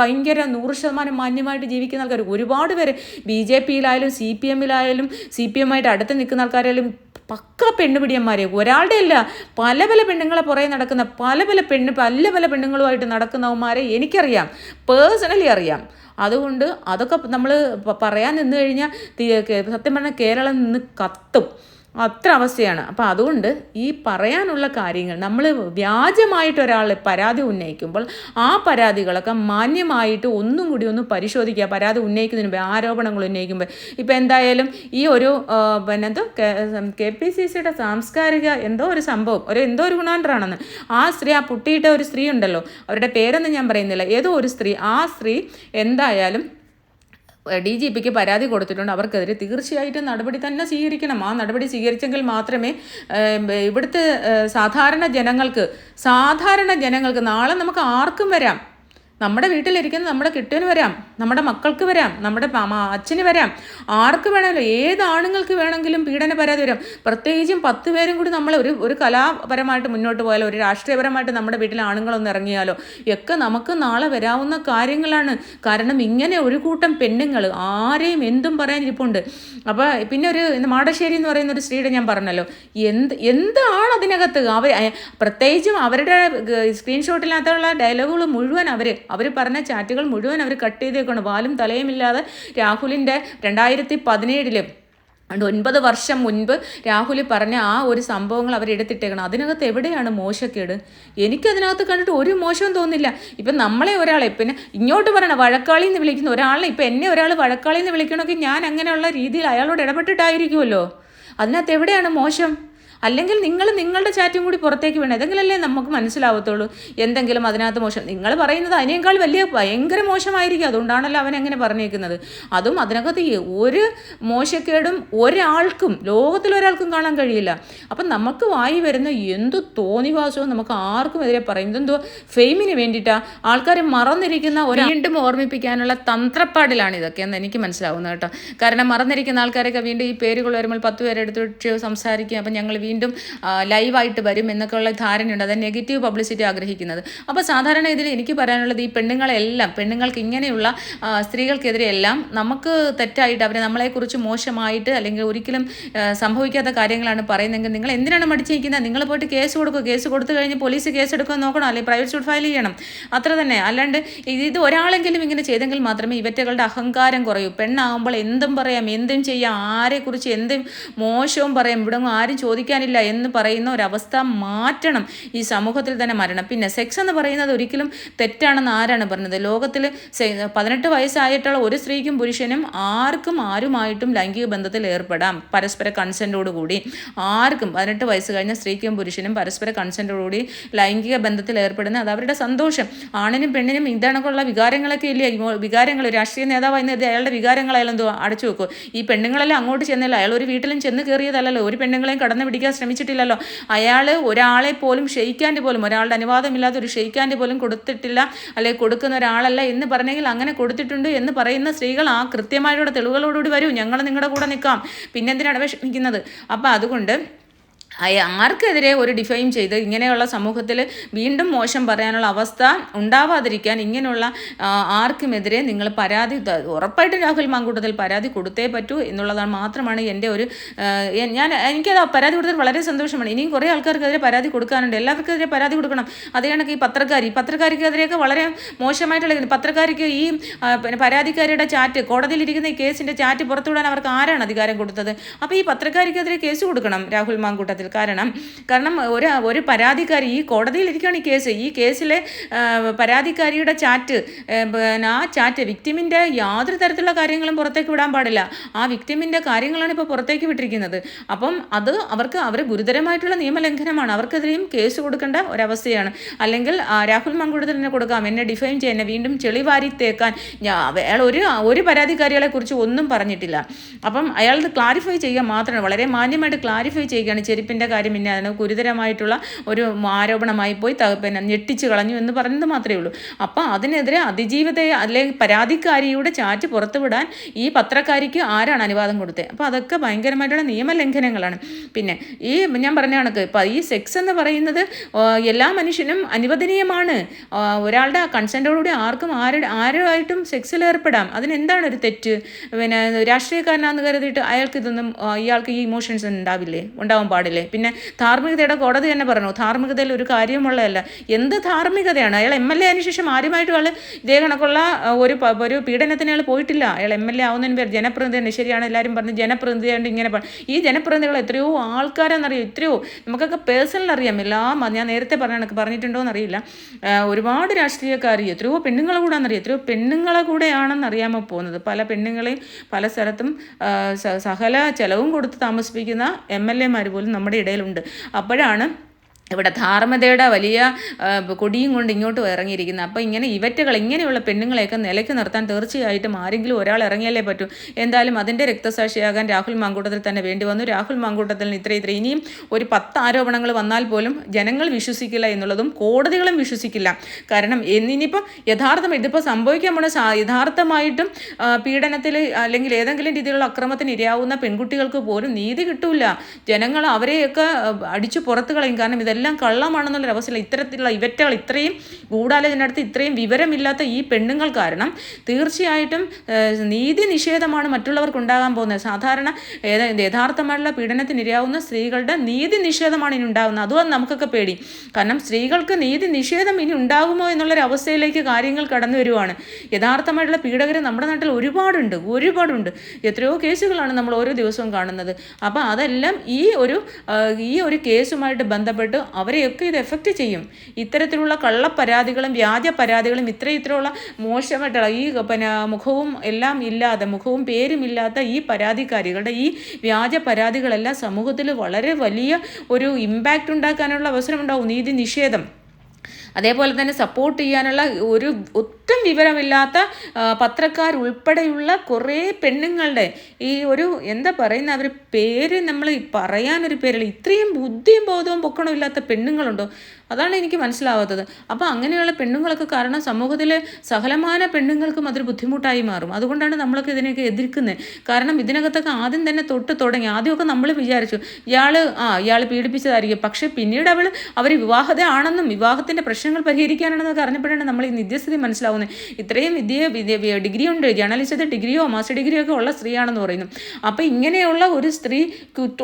ഭയങ്കര നൂറ് ശതമാനം മാന്യമായിട്ട് ജീവിക്കുന്ന ആൾക്കാർ. ഒരുപാട് പേര് ബി ജെ പിയിലായാലും സി പി എമ്മിലായാലും സി പി എമ്മായിട്ട് അടുത്ത് നിൽക്കുന്ന ആൾക്കാരായാലും പക്ക പെണ്ണുപിടിയന്മാരെ ഒരാളുടെ അല്ല പല പല പെണ്ണുങ്ങളെ പുറകെ നടക്കുന്ന പല പല പെണ്ണ് പല പല പെണ്ണുങ്ങളുമായിട്ട് നടക്കുന്നവന്മാരെ എനിക്കറിയാം. പേഴ്സണലി അറിയാം. അതുകൊണ്ട് അതൊക്കെ നമ്മൾ പറയാൻ നിന്ന് കഴിഞ്ഞാൽ സത്യം പറഞ്ഞാൽ കേരളം നിന്ന് കത്തും. അത്ര അവസ്ഥയാണ്. അപ്പോൾ അതുകൊണ്ട് ഈ പറയാനുള്ള കാര്യങ്ങൾ നമ്മൾ വ്യാജമായിട്ട് ഒരാൾ പരാതി ഉന്നയിക്കുമ്പോൾ ആ പരാതികളൊക്കെ മാന്യമായിട്ട് ഒന്നും കൂടി ഒന്ന് പരിശോധിക്കുക. പരാതി ഉന്നയിക്കുന്നതിന് മുമ്പ് ആരോപണങ്ങൾ ഉന്നയിക്കുമ്പോൾ. ഇപ്പോൾ എന്തായാലും ഈ ഒരു പിന്നെ എന്തോ കെ പി സി സിയുടെ സാംസ്കാരിക എന്തോ ഒരു സംഭവം ഒരു എന്തോ ഒരു ഗുണാണ്ടറാണെന്ന് ആ സ്ത്രീ ആ പുട്ടിയിട്ട ഒരു സ്ത്രീ ഉണ്ടല്ലോ. അവരുടെ പേരൊന്നും ഞാൻ പറയുന്നില്ല. ഏതോ ഒരു സ്ത്രീ ആ സ്ത്രീ എന്തായാലും ഡി ജി പിക്ക് പരാതി കൊടുത്തിട്ടുണ്ട്. അവർക്കെതിരെ തീർച്ചയായിട്ടും നടപടി തന്നെ സ്വീകരിക്കണം. ആ നടപടി സ്വീകരിച്ചെങ്കിൽ മാത്രമേ ഇവിടുത്തെ സാധാരണ ജനങ്ങൾക്ക് സാധാരണ ജനങ്ങൾക്ക് നാളെ നമുക്ക് ആർക്കും വരാം. നമ്മുടെ വീട്ടിലിരിക്കുന്ന നമ്മുടെ കിട്ടുവിന് വരാം നമ്മുടെ മക്കൾക്ക് വരാം നമ്മുടെ അച്ഛന് വരാം. ആർക്ക് വേണമെങ്കിലും ഏത് ആണുങ്ങൾക്ക് വേണമെങ്കിലും പീഡന പരാതി വരാം. പ്രത്യേകിച്ചും പത്ത് പേരും കൂടി നമ്മൾ ഒരു ഒരു കലാപരമായിട്ട് മുന്നോട്ട് പോയാലോ ഒരു രാഷ്ട്രീയപരമായിട്ട് നമ്മുടെ വീട്ടിൽ ആണുങ്ങളൊന്ന് ഇറങ്ങിയാലോ? ഒക്കെ നമുക്ക് നാളെ വരാവുന്ന കാര്യങ്ങളാണ്. കാരണം ഇങ്ങനെ ഒരു കൂട്ടം പെണ്ണുങ്ങൾ ആരെയും എന്തും പറയാനിരിപ്പുണ്ട്. അപ്പോൾ പിന്നെ ഒരു മാടശ്ശേരി എന്ന് പറയുന്ന ഒരു സ്ത്രീയുടെ ഞാൻ പറഞ്ഞല്ലോ. എന്ത് എന്താണ് അതിനകത്ത്? അവർ പ്രത്യേകിച്ചും അവരുടെ സ്ക്രീൻഷോട്ടിനകത്തുള്ള ഡയലോഗുകൾ മുഴുവൻ അവർ അവർ പറഞ്ഞ ചാറ്റുകൾ മുഴുവൻ അവർ കട്ട് ചെയ്തേക്കാണ്. വാലും തലയുമില്ലാതെ രാഹുലിന്റെ രണ്ടായിരത്തി പതിനേഴിൽ ഒൻപത് വർഷം മുൻപ് രാഹുൽ പറഞ്ഞ ആ ഒരു സംഭവങ്ങൾ അവർ അവരെടുത്തിട്ടേക്കണം അതിനകത്ത് എവിടെയാണ് മോശക്കേട്? എനിക്കതിനകത്ത് കണ്ടിട്ട് ഒരു മോശവും തോന്നില്ല ഇപ്പം നമ്മളെ ഒരാളെ പിന്നെ ഇങ്ങോട്ട് പറയണം വഴക്കാളി എന്ന് വിളിക്കുന്ന ഒരാളെ ഇപ്പം എന്നെ ഒരാൾ വഴക്കാളി എന്ന് വിളിക്കണമെങ്കിൽ ഞാൻ അങ്ങനെയുള്ള രീതിയിൽ അയാളോട് ഇടപെട്ടിട്ടായിരിക്കുമല്ലോ. അതിനകത്ത് എവിടെയാണ് മോശം? അല്ലെങ്കിൽ നിങ്ങൾ നിങ്ങളുടെ ചാറ്റും കൂടി പുറത്തേക്ക് വേണം ഏതെങ്കിലല്ലേ നമുക്ക് മനസ്സിലാവത്തുള്ളൂ. എന്തെങ്കിലും അതിനകത്ത് മോശം നിങ്ങൾ പറയുന്നത് അതിനേക്കാൾ വലിയ ഭയങ്കര മോശമായിരിക്കും. അതുകൊണ്ടാണല്ലോ അവൻ എങ്ങനെ പറഞ്ഞേക്കുന്നത്. അതും അതിനകത്ത് ഒരു മോശക്കേടും ഒരാൾക്കും ലോകത്തിലൊരാൾക്കും കാണാൻ കഴിയില്ല. അപ്പം നമുക്ക് വായി വരുന്ന എന്തു തോന്നിവാസവും നമുക്ക് ആർക്കും എതിരെ പറയും. ഇതെന്തോ ഫെയിമിന് വേണ്ടിയിട്ടാണ് ആൾക്കാരെ മറന്നിരിക്കുന്ന ഒരു വീണ്ടും ഓർമ്മിപ്പിക്കാനുള്ള തന്ത്രപ്പാടിലാണ് ഇതൊക്കെ എന്ന് എനിക്ക് മനസ്സിലാവുന്നത് കേട്ടോ. കാരണം മറന്നിരിക്കുന്ന ആൾക്കാരൊക്കെ വീണ്ടും ഈ പേരുകൾ വരുമ്പോൾ പത്ത് പേരെടുത്ത് സംസാരിക്കും. അപ്പം ഞങ്ങൾ വീണ്ടും ലൈവായിട്ട് വരും എന്നൊക്കെയുള്ള ധാരണയുണ്ട്. അത് നെഗറ്റീവ് പബ്ലിസിറ്റി ആഗ്രഹിക്കുന്നത്. അപ്പോൾ സാധാരണ ഇതിൽ എനിക്ക് പറയാനുള്ളത് ഈ പെണ്ണുങ്ങളെല്ലാം പെണ്ണുങ്ങൾക്ക് ഇങ്ങനെയുള്ള സ്ത്രീകൾക്കെതിരെയെല്ലാം നമുക്ക് തെറ്റായിട്ട് അവരെ നമ്മളെക്കുറിച്ച് മോശമായിട്ട് അല്ലെങ്കിൽ ഒരിക്കലും സംഭവിക്കാത്ത കാര്യങ്ങളാണ് പറയുന്നതെങ്കിൽ നിങ്ങൾ എന്തിനാണ് മടിച്ചിരിക്കുന്നത് നിങ്ങൾ പോയിട്ട് കേസ് കൊടുക്കുക. കേസ് കൊടുത്തു കഴിഞ്ഞ് പോലീസ് കേസ് എടുക്കാൻ നോക്കണം. അല്ലെങ്കിൽ പ്രൈവറ്റ് സ്യൂട്ട് ഫയൽ ചെയ്യണം. അത്ര തന്നെ. അല്ലാണ്ട് ഇത് ഒരാളെങ്കിലും ഇങ്ങനെ ചെയ്തെങ്കിൽ മാത്രമേ ഇവറ്റകളുടെ അഹങ്കാരം കുറയൂ. പെണ്ണാകുമ്പോൾ എന്തും പറയാം. എന്തും ചെയ്യാം. ആരെക്കുറിച്ച് എന്തും മോശവും പറയാം. ഇവിടെ ആരും ചോദിക്കാൻ ജീവിക്കാനില്ല എന്ന് പറയുന്ന ഒരവസ്ഥ മാറ്റണം ഈ സമൂഹത്തിൽ തന്നെ മരണം. പിന്നെ സെക്സ് എന്ന് പറയുന്നത് ഒരിക്കലും തെറ്റാണെന്ന് ആരാണ് പറഞ്ഞത്? ലോകത്തിൽ പതിനെട്ട് വയസ്സായിട്ടുള്ള ഒരു സ്ത്രീക്കും പുരുഷനും ആർക്കും ആരുമായിട്ടും ലൈംഗിക ബന്ധത്തിൽ ഏർപ്പെടാം. പരസ്പര കൺസെന്റോടുകൂടി ആർക്കും പതിനെട്ട് വയസ്സ് കഴിഞ്ഞ സ്ത്രീക്കും പുരുഷനും പരസ്പര കൺസെന്റോടുകൂടി ലൈംഗിക ബന്ധത്തിൽ ഏർപ്പെടുന്നത് അത് അവരുടെ സന്തോഷം. ആണിനും പെണ്ണിനും ഇതണക്കുള്ള വികാരങ്ങളൊക്കെ ഇല്ലേ? വികാരങ്ങൾ രാഷ്ട്രീയ നേതാവായി നേതാവായിരുന്നത് അയാളുടെ വികാരങ്ങൾ എന്തോ അടച്ചു വെക്കും. ഈ പെണ്ണുങ്ങളെല്ലാം അങ്ങോട്ട് ചെന്നില്ല? അയാൾ ഒരു വീട്ടിലും ചെന്ന് കയറിയതല്ലല്ലോ. ഒരു പെണ്ണുങ്ങളെയും കടന്നു പിടിക്കാൻ പിടിക്കാൻ ശ്രമിച്ചിട്ടില്ലല്ലോ. അയാൾ ഒരാളെ പോലും ഷെയ്ക്കാന്റെ പോലും ഒരാളുടെ അനുവാദമില്ലാതെ ഒരു ഷെയ്ക്കാന്റെ പോലും കൊടുത്തിട്ടില്ല അല്ലെ കൊടുക്കുന്ന ഒരാളല്ല എന്ന് പറഞ്ഞെങ്കിൽ അങ്ങനെ കൊടുത്തിട്ടുണ്ട് എന്ന് പറയുന്ന സ്ത്രീകൾ ആ കൃത്യമായിട്ടുള്ള തെളിവുകളോടുകൂടി വരും. ഞങ്ങൾ നിങ്ങളുടെ കൂടെ നിൽക്കാം. പിന്നെന്തിനാണ് വിഷമിക്കുന്നത് അപ്പോൾ അതുകൊണ്ട് ആർക്കെതിരെ ഒരു ഡിഫൈം ചെയ്ത് ഇങ്ങനെയുള്ള സമൂഹത്തിൽ വീണ്ടും മോശം പറയാനുള്ള അവസ്ഥ ഉണ്ടാവാതിരിക്കാൻ ഇങ്ങനെയുള്ള ആർക്കുമെതിരെ നിങ്ങൾ പരാതി ഉറപ്പായിട്ടും രാഹുൽ മാങ്കൂട്ടത്തിൽ പരാതി കൊടുത്തേ പറ്റൂ എന്നുള്ളതാണ് മാത്രമാണ് എന്റെ ഒരു ഞാൻ എനിക്കത് പരാതി കൊടുത്തത് വളരെ സന്തോഷമാണ്. ഇനിയും കുറേ ആൾക്കാർക്കെതിരെ പരാതി കൊടുക്കാനുണ്ട്. എല്ലാവർക്കെതിരെ പരാതി കൊടുക്കണം. അതേ കണക്ക് ഈ പത്രക്കാരി പത്രക്കാരിക്കെതിരെയൊക്കെ വളരെ മോശമായിട്ടുള്ള പത്രക്കാരിക്ക് ഈ പിന്നെ പരാതിക്കാരിയുടെ ചാറ്റ് കോടതിയിലിരിക്കുന്ന ഈ കേസിന്റെ ചാറ്റ് പുറത്തുവിടാൻ അവർക്ക് ആരാണ് അധികാരം കൊടുത്തത്? അപ്പോൾ ഈ പത്രക്കാരിക്കെതിരെ കേസ് കൊടുക്കണം രാഹുൽ മാങ്കൂട്ടത്തിൽ. കാരണം കാരണം ഒരു ഒരു പരാതിക്കാരി ഈ കോടതിയിലിരിക്കുകയാണ് ഈ കേസ്. ഈ കേസിലെ പരാതിക്കാരിയുടെ ചാറ്റ് ആ ചാറ്റ് വിക്ടിമിന്റെ യാതൊരു തരത്തിലുള്ള കാര്യങ്ങളും പുറത്തേക്ക് വിടാൻ പാടില്ല. ആ വിക്ടിമിന്റെ കാര്യങ്ങളാണ് ഇപ്പോൾ പുറത്തേക്ക് വിട്ടിരിക്കുന്നത്. അപ്പം അത് അവർക്ക് അവർ ഗുരുതരമായിട്ടുള്ള നിയമലംഘനമാണ്. അവർക്കെതിരെയും കേസ് കൊടുക്കേണ്ട ഒരവസ്ഥയാണ്. അല്ലെങ്കിൽ രാഹുൽ മങ്കുടത്തിന് കൊടുക്കാം എന്നെ ഡിഫൈൻ ചെയ്യാൻ എന്നെ വീണ്ടും ചെളിവാരി തേക്കാൻ. അയാൾ ഒരു ഒരു പരാതിക്കാരികളെ കുറിച്ച് ഒന്നും പറഞ്ഞിട്ടില്ല. അപ്പം അയാൾ ക്ലാരിഫൈ ചെയ്യുക മാത്രമാണ് വളരെ മാന്യമായിട്ട് ക്ലാരിഫൈ ചെയ്യുകയാണ് ചെരുപ്പിന് പേരിന്റെ കാര്യം പിന്നെ അതിന് ഗുരുതരമായിട്ടുള്ള ഒരു ആരോപണമായി പോയി പിന്നെ ഞെട്ടിച്ച് കളഞ്ഞു എന്ന് പറയുന്നത് മാത്രമേ ഉള്ളൂ. അപ്പോൾ അതിനെതിരെ അതിജീവിത അല്ലെങ്കിൽ പരാതിക്കാരിയുടെ ചാറ്റ് പുറത്തുവിടാൻ ഈ പത്രക്കാരിക്ക് ആരാണ് അനുവാദം കൊടുത്തത് അപ്പോൾ അതൊക്കെ ഭയങ്കരമായിട്ടുള്ള നിയമലംഘനങ്ങളാണ് പിന്നെ ഈ ഞാൻ പറഞ്ഞ കണക്ക് ഇപ്പം ഈ സെക്സ് എന്ന് പറയുന്നത് എല്ലാ മനുഷ്യനും അനുവദനീയമാണ്. ഒരാളുടെ കൺസെന്റോടുകൂടി ആർക്കും ആരുടെ ആരുമായിട്ടും സെക്സിൽ ഏർപ്പെടാം. അതിനെന്താണ് ഒരു തെറ്റ്? പിന്നെ രാഷ്ട്രീയക്കാരനാന്ന് കരുതിയിട്ട് അയാൾക്ക് ഇതൊന്നും ഇയാൾക്ക് ഈ ഇമോഷൻസ് ഉണ്ടാവില്ലേ? ഉണ്ടാവാൻ പാടില്ലേ? പിന്നെ ധാർമ്മികതയുടെ കോടതി തന്നെ പറഞ്ഞു. ധാർമ്മികതയിൽ ഒരു കാര്യമുള്ളതല്ല. എന്ത് ധാർമ്മികതയാണ്? അയാൾ എം എൽ എ അതിന് ശേഷം ആരുമായിട്ടും ആൾ ഇതേ കണക്കുള്ള ഒരു ഒരു പീഡനത്തിന് അയാൾ പോയിട്ടില്ല. അയാൾ എം എൽ എ ആവുന്നതിന് പേര് ജനപ്രതിനിധി ശരിയാണ് എല്ലാവരും പറഞ്ഞ് ജനപ്രതിനിധിയായിട്ട് ഇങ്ങനെ ഈ ജനപ്രതിനിധികൾ എത്രയോ ആൾക്കാരെന്നറിയാം എത്രയോ നമുക്കൊക്കെ പേഴ്സണൽ അറിയാം. എല്ലാം ഞാൻ നേരത്തെ പറഞ്ഞ പറഞ്ഞിട്ടുണ്ടോ എന്നറിയില്ല ഒരുപാട് രാഷ്ട്രീയക്കാർ എത്രയോ പെണ്ണുങ്ങളെ കൂടെ എന്നറിയാം എത്രയോ പെണ്ണുങ്ങളെ കൂടെയാണെന്ന് അറിയാമോ പോകുന്നത്? പല പെണ്ണുങ്ങളെയും പല സ്ഥലത്തും സകല ചെലവും കൊടുത്ത് താമസിപ്പിക്കുന്ന എം എൽ എമാർ പോലും നമ്മുടെ ഇടയിലുണ്ട്. അപ്പോഴാണ് ഇവിടെ ധാർമ്മതയുടെ വലിയ കൊടിയും കൊണ്ട് ഇങ്ങോട്ട് ഇറങ്ങിയിരിക്കുന്നത് അപ്പോൾ ഇങ്ങനെ ഇവറ്റകൾ ഇങ്ങനെയുള്ള പെണ്ണുങ്ങളെയൊക്കെ നിലയ്ക്ക് നിർത്താൻ തീർച്ചയായിട്ടും ആരെങ്കിലും ഒരാൾ ഇറങ്ങിയാലേ പറ്റൂ. എന്തായാലും അതിന്റെ രക്തസാക്ഷിയാകാൻ രാഹുൽ മാങ്കൂട്ടത്തിൽ തന്നെ വേണ്ടി വന്നു. രാഹുൽ മാങ്കൂട്ടത്തിൽ ഇത്ര ഇത്ര ഇനിയും ഒരു പത്ത് ആരോപണങ്ങൾ വന്നാൽ പോലും ജനങ്ങൾ വിശ്വസിക്കില്ല എന്നുള്ളതും കോടതികളും വിശ്വസിക്കില്ല. കാരണം ഇനിയിപ്പോൾ യഥാർത്ഥം ഇതിപ്പോൾ സംഭവിക്കാൻ പോണ യഥാർത്ഥമായിട്ടും പീഡനത്തിൽ അല്ലെങ്കിൽ ഏതെങ്കിലും രീതിയിലുള്ള അക്രമത്തിന് ഇരയാവുന്ന പെൺകുട്ടികൾക്ക് പോലും നീതി കിട്ടൂല. ജനങ്ങൾ അവരെയൊക്കെ അടിച്ചു പുറത്തു കളയും. കാരണം ഇതെല്ലാം ഇതെല്ലാം കള്ളമാണെന്നുള്ള അവസ്ഥയിൽ ഇത്തരത്തിലുള്ള ഇവറ്റകൾ ഇത്രയും ഗൂഢാലോചനടുത്ത് ഇത്രയും വിവരമില്ലാത്ത ഈ പെണ്ണുങ്ങൾ കാരണം തീർച്ചയായിട്ടും നീതി നിഷേധമാണ് മറ്റുള്ളവർക്ക് ഉണ്ടാകാൻ പോകുന്നത്. സാധാരണ യഥാർത്ഥമായിട്ടുള്ള പീഡനത്തിനിരയാവുന്ന സ്ത്രീകളുടെ നീതി നിഷേധമാണ് ഇനി ഉണ്ടാകുന്നത്. അതും നമുക്കൊക്കെ പേടി. കാരണം സ്ത്രീകൾക്ക് നീതി നിഷേധം ഇനി ഉണ്ടാകുമോ എന്നുള്ളൊരു അവസ്ഥയിലേക്ക് കാര്യങ്ങൾ കടന്നു വരുവാണ്. യഥാർത്ഥമായിട്ടുള്ള പീഡകർ നമ്മുടെ നാട്ടിൽ ഒരുപാടുണ്ട് ഒരുപാടുണ്ട്. എത്രയോ കേസുകളാണ് നമ്മൾ ഓരോ ദിവസവും കാണുന്നത്. അപ്പോൾ അതെല്ലാം ഈ ഒരു ഈ ഒരു കേസുമായിട്ട് ബന്ധപ്പെട്ട് അവരെയൊക്കെ ഇത് എഫക്റ്റ് ചെയ്യും. ഇത്തരത്തിലുള്ള കള്ളപ്പരാതികളും വ്യാജ പരാതികളും ഇത്ര ഇത്രയുള്ള മോശമായിട്ടുള്ള ഈ പിന്നെ മുഖവും എല്ലാം ഇല്ലാതെ മുഖവും പേരുമില്ലാത്ത ഈ പരാതിക്കാരികളുടെ ഈ വ്യാജ പരാതികളെല്ലാം സമൂഹത്തിൽ വളരെ വലിയ ഒരു ഇമ്പാക്റ്റ് ഉണ്ടാക്കാനുള്ള അവസരമുണ്ടാവും. നീതി നിഷേധം. അതേപോലെ തന്നെ സപ്പോർട്ട് ചെയ്യാനുള്ള ഒരു ഒട്ടും വിവരമില്ലാത്ത പത്രക്കാരുൾപ്പെടെയുള്ള കുറേ പെണ്ണുങ്ങളുടെ ഈ ഒരു എന്താ പറയുന്ന അവർ പേര് നമ്മൾ പറയാനൊരു പേരില്ല ഇത്രയും ബുദ്ധിയും ബോധവും പൊക്കണമില്ലാത്ത പെണ്ണുങ്ങളുണ്ടോ? അതാണ് എനിക്ക് മനസ്സിലാവാത്തത്. അപ്പോൾ അങ്ങനെയുള്ള പെണ്ണുങ്ങളൊക്കെ കാരണം സമൂഹത്തിലെ സകലമാന പെണ്ണുങ്ങൾക്കും അതൊരു ബുദ്ധിമുട്ടായി മാറും. അതുകൊണ്ടാണ് നമ്മളൊക്കെ ഇതിനെയൊക്കെ എതിർക്കുന്നത് കാരണം ഇതിനകത്തൊക്കെ ആദ്യം തന്നെ തൊട്ട് തുടങ്ങി ആദ്യമൊക്കെ നമ്മൾ വിചാരിച്ചു ഇയാൾ ആ ഇയാൾ പീഡിപ്പിച്ചതായിരിക്കും. പക്ഷേ പിന്നീട് അവൾ അവർ വിവാഹത ആണെന്നും വിവാഹത്തിന്റെ പ്രശ്നങ്ങൾ പരിഹരിക്കാനാണെന്നൊക്കെ അറിഞ്ഞപ്പോഴാണ് നമ്മൾ ഈ നിത്യസ്ഥിതി മനസ്സിലാവുന്നത്. ഇത്രയും വിദ്യ ഡിഗ്രി ഉണ്ട്. ജേർണലിസത്തിൽ ഡിഗ്രിയോ മാസ്റ്റർ ഡിഗ്രിയോ ഒക്കെ ഉള്ള സ്ത്രീയാണെന്ന് പറയുന്നു. അപ്പോൾ ഇങ്ങനെയുള്ള ഒരു സ്ത്രീ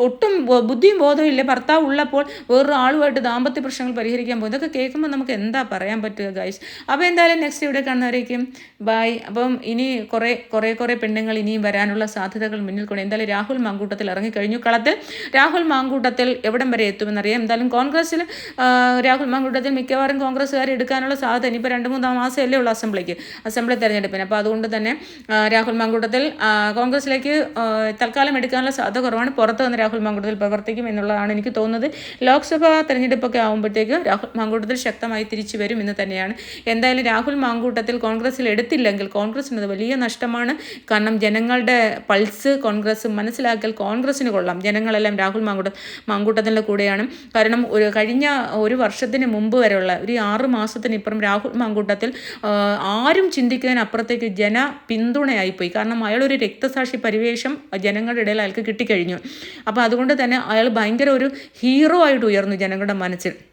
ഒട്ടും ബുദ്ധിയും ബോധവും ഇല്ല. ഭർത്താവ് ഉള്ളപ്പോൾ വേറൊരു ആളുമായിട്ട് ദാമ്പത്യ പ്രശ്നങ്ങൾ പരിഹരിക്കാൻ പോകും ഇതൊക്കെ കേൾക്കുമ്പോൾ നമുക്ക് എന്താ പറയാൻ പറ്റുക ഗൈസ് അപ്പോൾ എന്തായാലും നെക്സ്റ്റ് ഇവിടെ കാണുന്നവരേക്കും ബായ് അപ്പം ഇനി കുറേ കുറേ കുറേ പെണ്ണുങ്ങൾ ഇനിയും വരാനുള്ള സാധ്യതകൾ മുന്നിൽ കൊണ്ട് എന്തായാലും രാഹുൽ മാങ്കൂട്ടത്തിൽ ഇറങ്ങിക്കഴിഞ്ഞു കളത്തിൽ രാഹുൽ മാങ്കൂട്ടത്തിൽ എവിടം വരെ എത്തുമെന്നറിയാം. എന്തായാലും കോൺഗ്രസ്സിൽ രാഹുൽ മാങ്കൂട്ടത്തിൽ മിക്കവാറും കോൺഗ്രസ്സുകാർ എടുക്കാനുള്ള സാധ്യത ഇനിയിപ്പോൾ രണ്ട് മൂന്നാം മാസമല്ലേ ഉള്ളൂ. അസംബ്ലിക്ക് അസംബ്ലി തെരഞ്ഞെടുപ്പിന്. അപ്പോൾ അതുകൊണ്ട് തന്നെ രാഹുൽ മാങ്കൂട്ടത്തിൽ കോൺഗ്രസിലേക്ക് തൽക്കാലം എടുക്കാനുള്ള സാധ്യത കുറവാണ്. പുറത്ത് വന്ന് രാഹുൽ മാങ്കൂട്ടത്തിൽ പ്രവർത്തിക്കും എന്നുള്ളതാണ് എനിക്ക് തോന്നുന്നത്. ലോക്സഭാ തെരഞ്ഞെടുപ്പൊക്കെ ആകുമ്പോഴത്തേക്ക് രാഹുൽ മാങ്കൂട്ടത്തിൽ ശക്തമായി തിരിച്ചു വരും എന്ന് തന്നെയാണ്. എന്തായാലും രാഹുൽ മാങ്കൂട്ടത്തിൽ കോൺഗ്രസിൽ എടുത്തില്ലെങ്കിൽ കോൺഗ്രസിന് വലിയ നഷ്ടമാണ്. കാരണം ജനങ്ങളുടെ പൾസ് കോൺഗ്രസ് മനസ്സിലാക്കൽ കോൺഗ്രസിന് കൊള്ളാം. ജനങ്ങളെല്ലാം രാഹുൽ മാങ്കൂട്ട മാങ്കൂട്ടത്തിന്റെ കൂടെയാണ്. കാരണം ഒരു കഴിഞ്ഞ ഒരു വർഷത്തിന് മുമ്പ് വരെയുള്ള ഒരു ആറ് മാസത്തിനിപ്പുറം രാഹുൽ മാങ്കൂട്ടത്തിൽ ആരും ചിന്തിക്കുന്നതിനപ്പുറത്തേക്ക് ജന പിന്തുണയായിപ്പോയി. കാരണം അയാളൊരു രക്തസാക്ഷി പരിവേഷം ജനങ്ങളുടെ ഇടയിൽ അയാൾക്ക് കിട്ടിക്കഴിഞ്ഞു. അപ്പോൾ അതുകൊണ്ട് തന്നെ അയാൾ ഭയങ്കര ഒരു ഹീറോ ആയിട്ട് ഉയർന്നു ജനങ്ങളുടെ മനസ്സിൽ.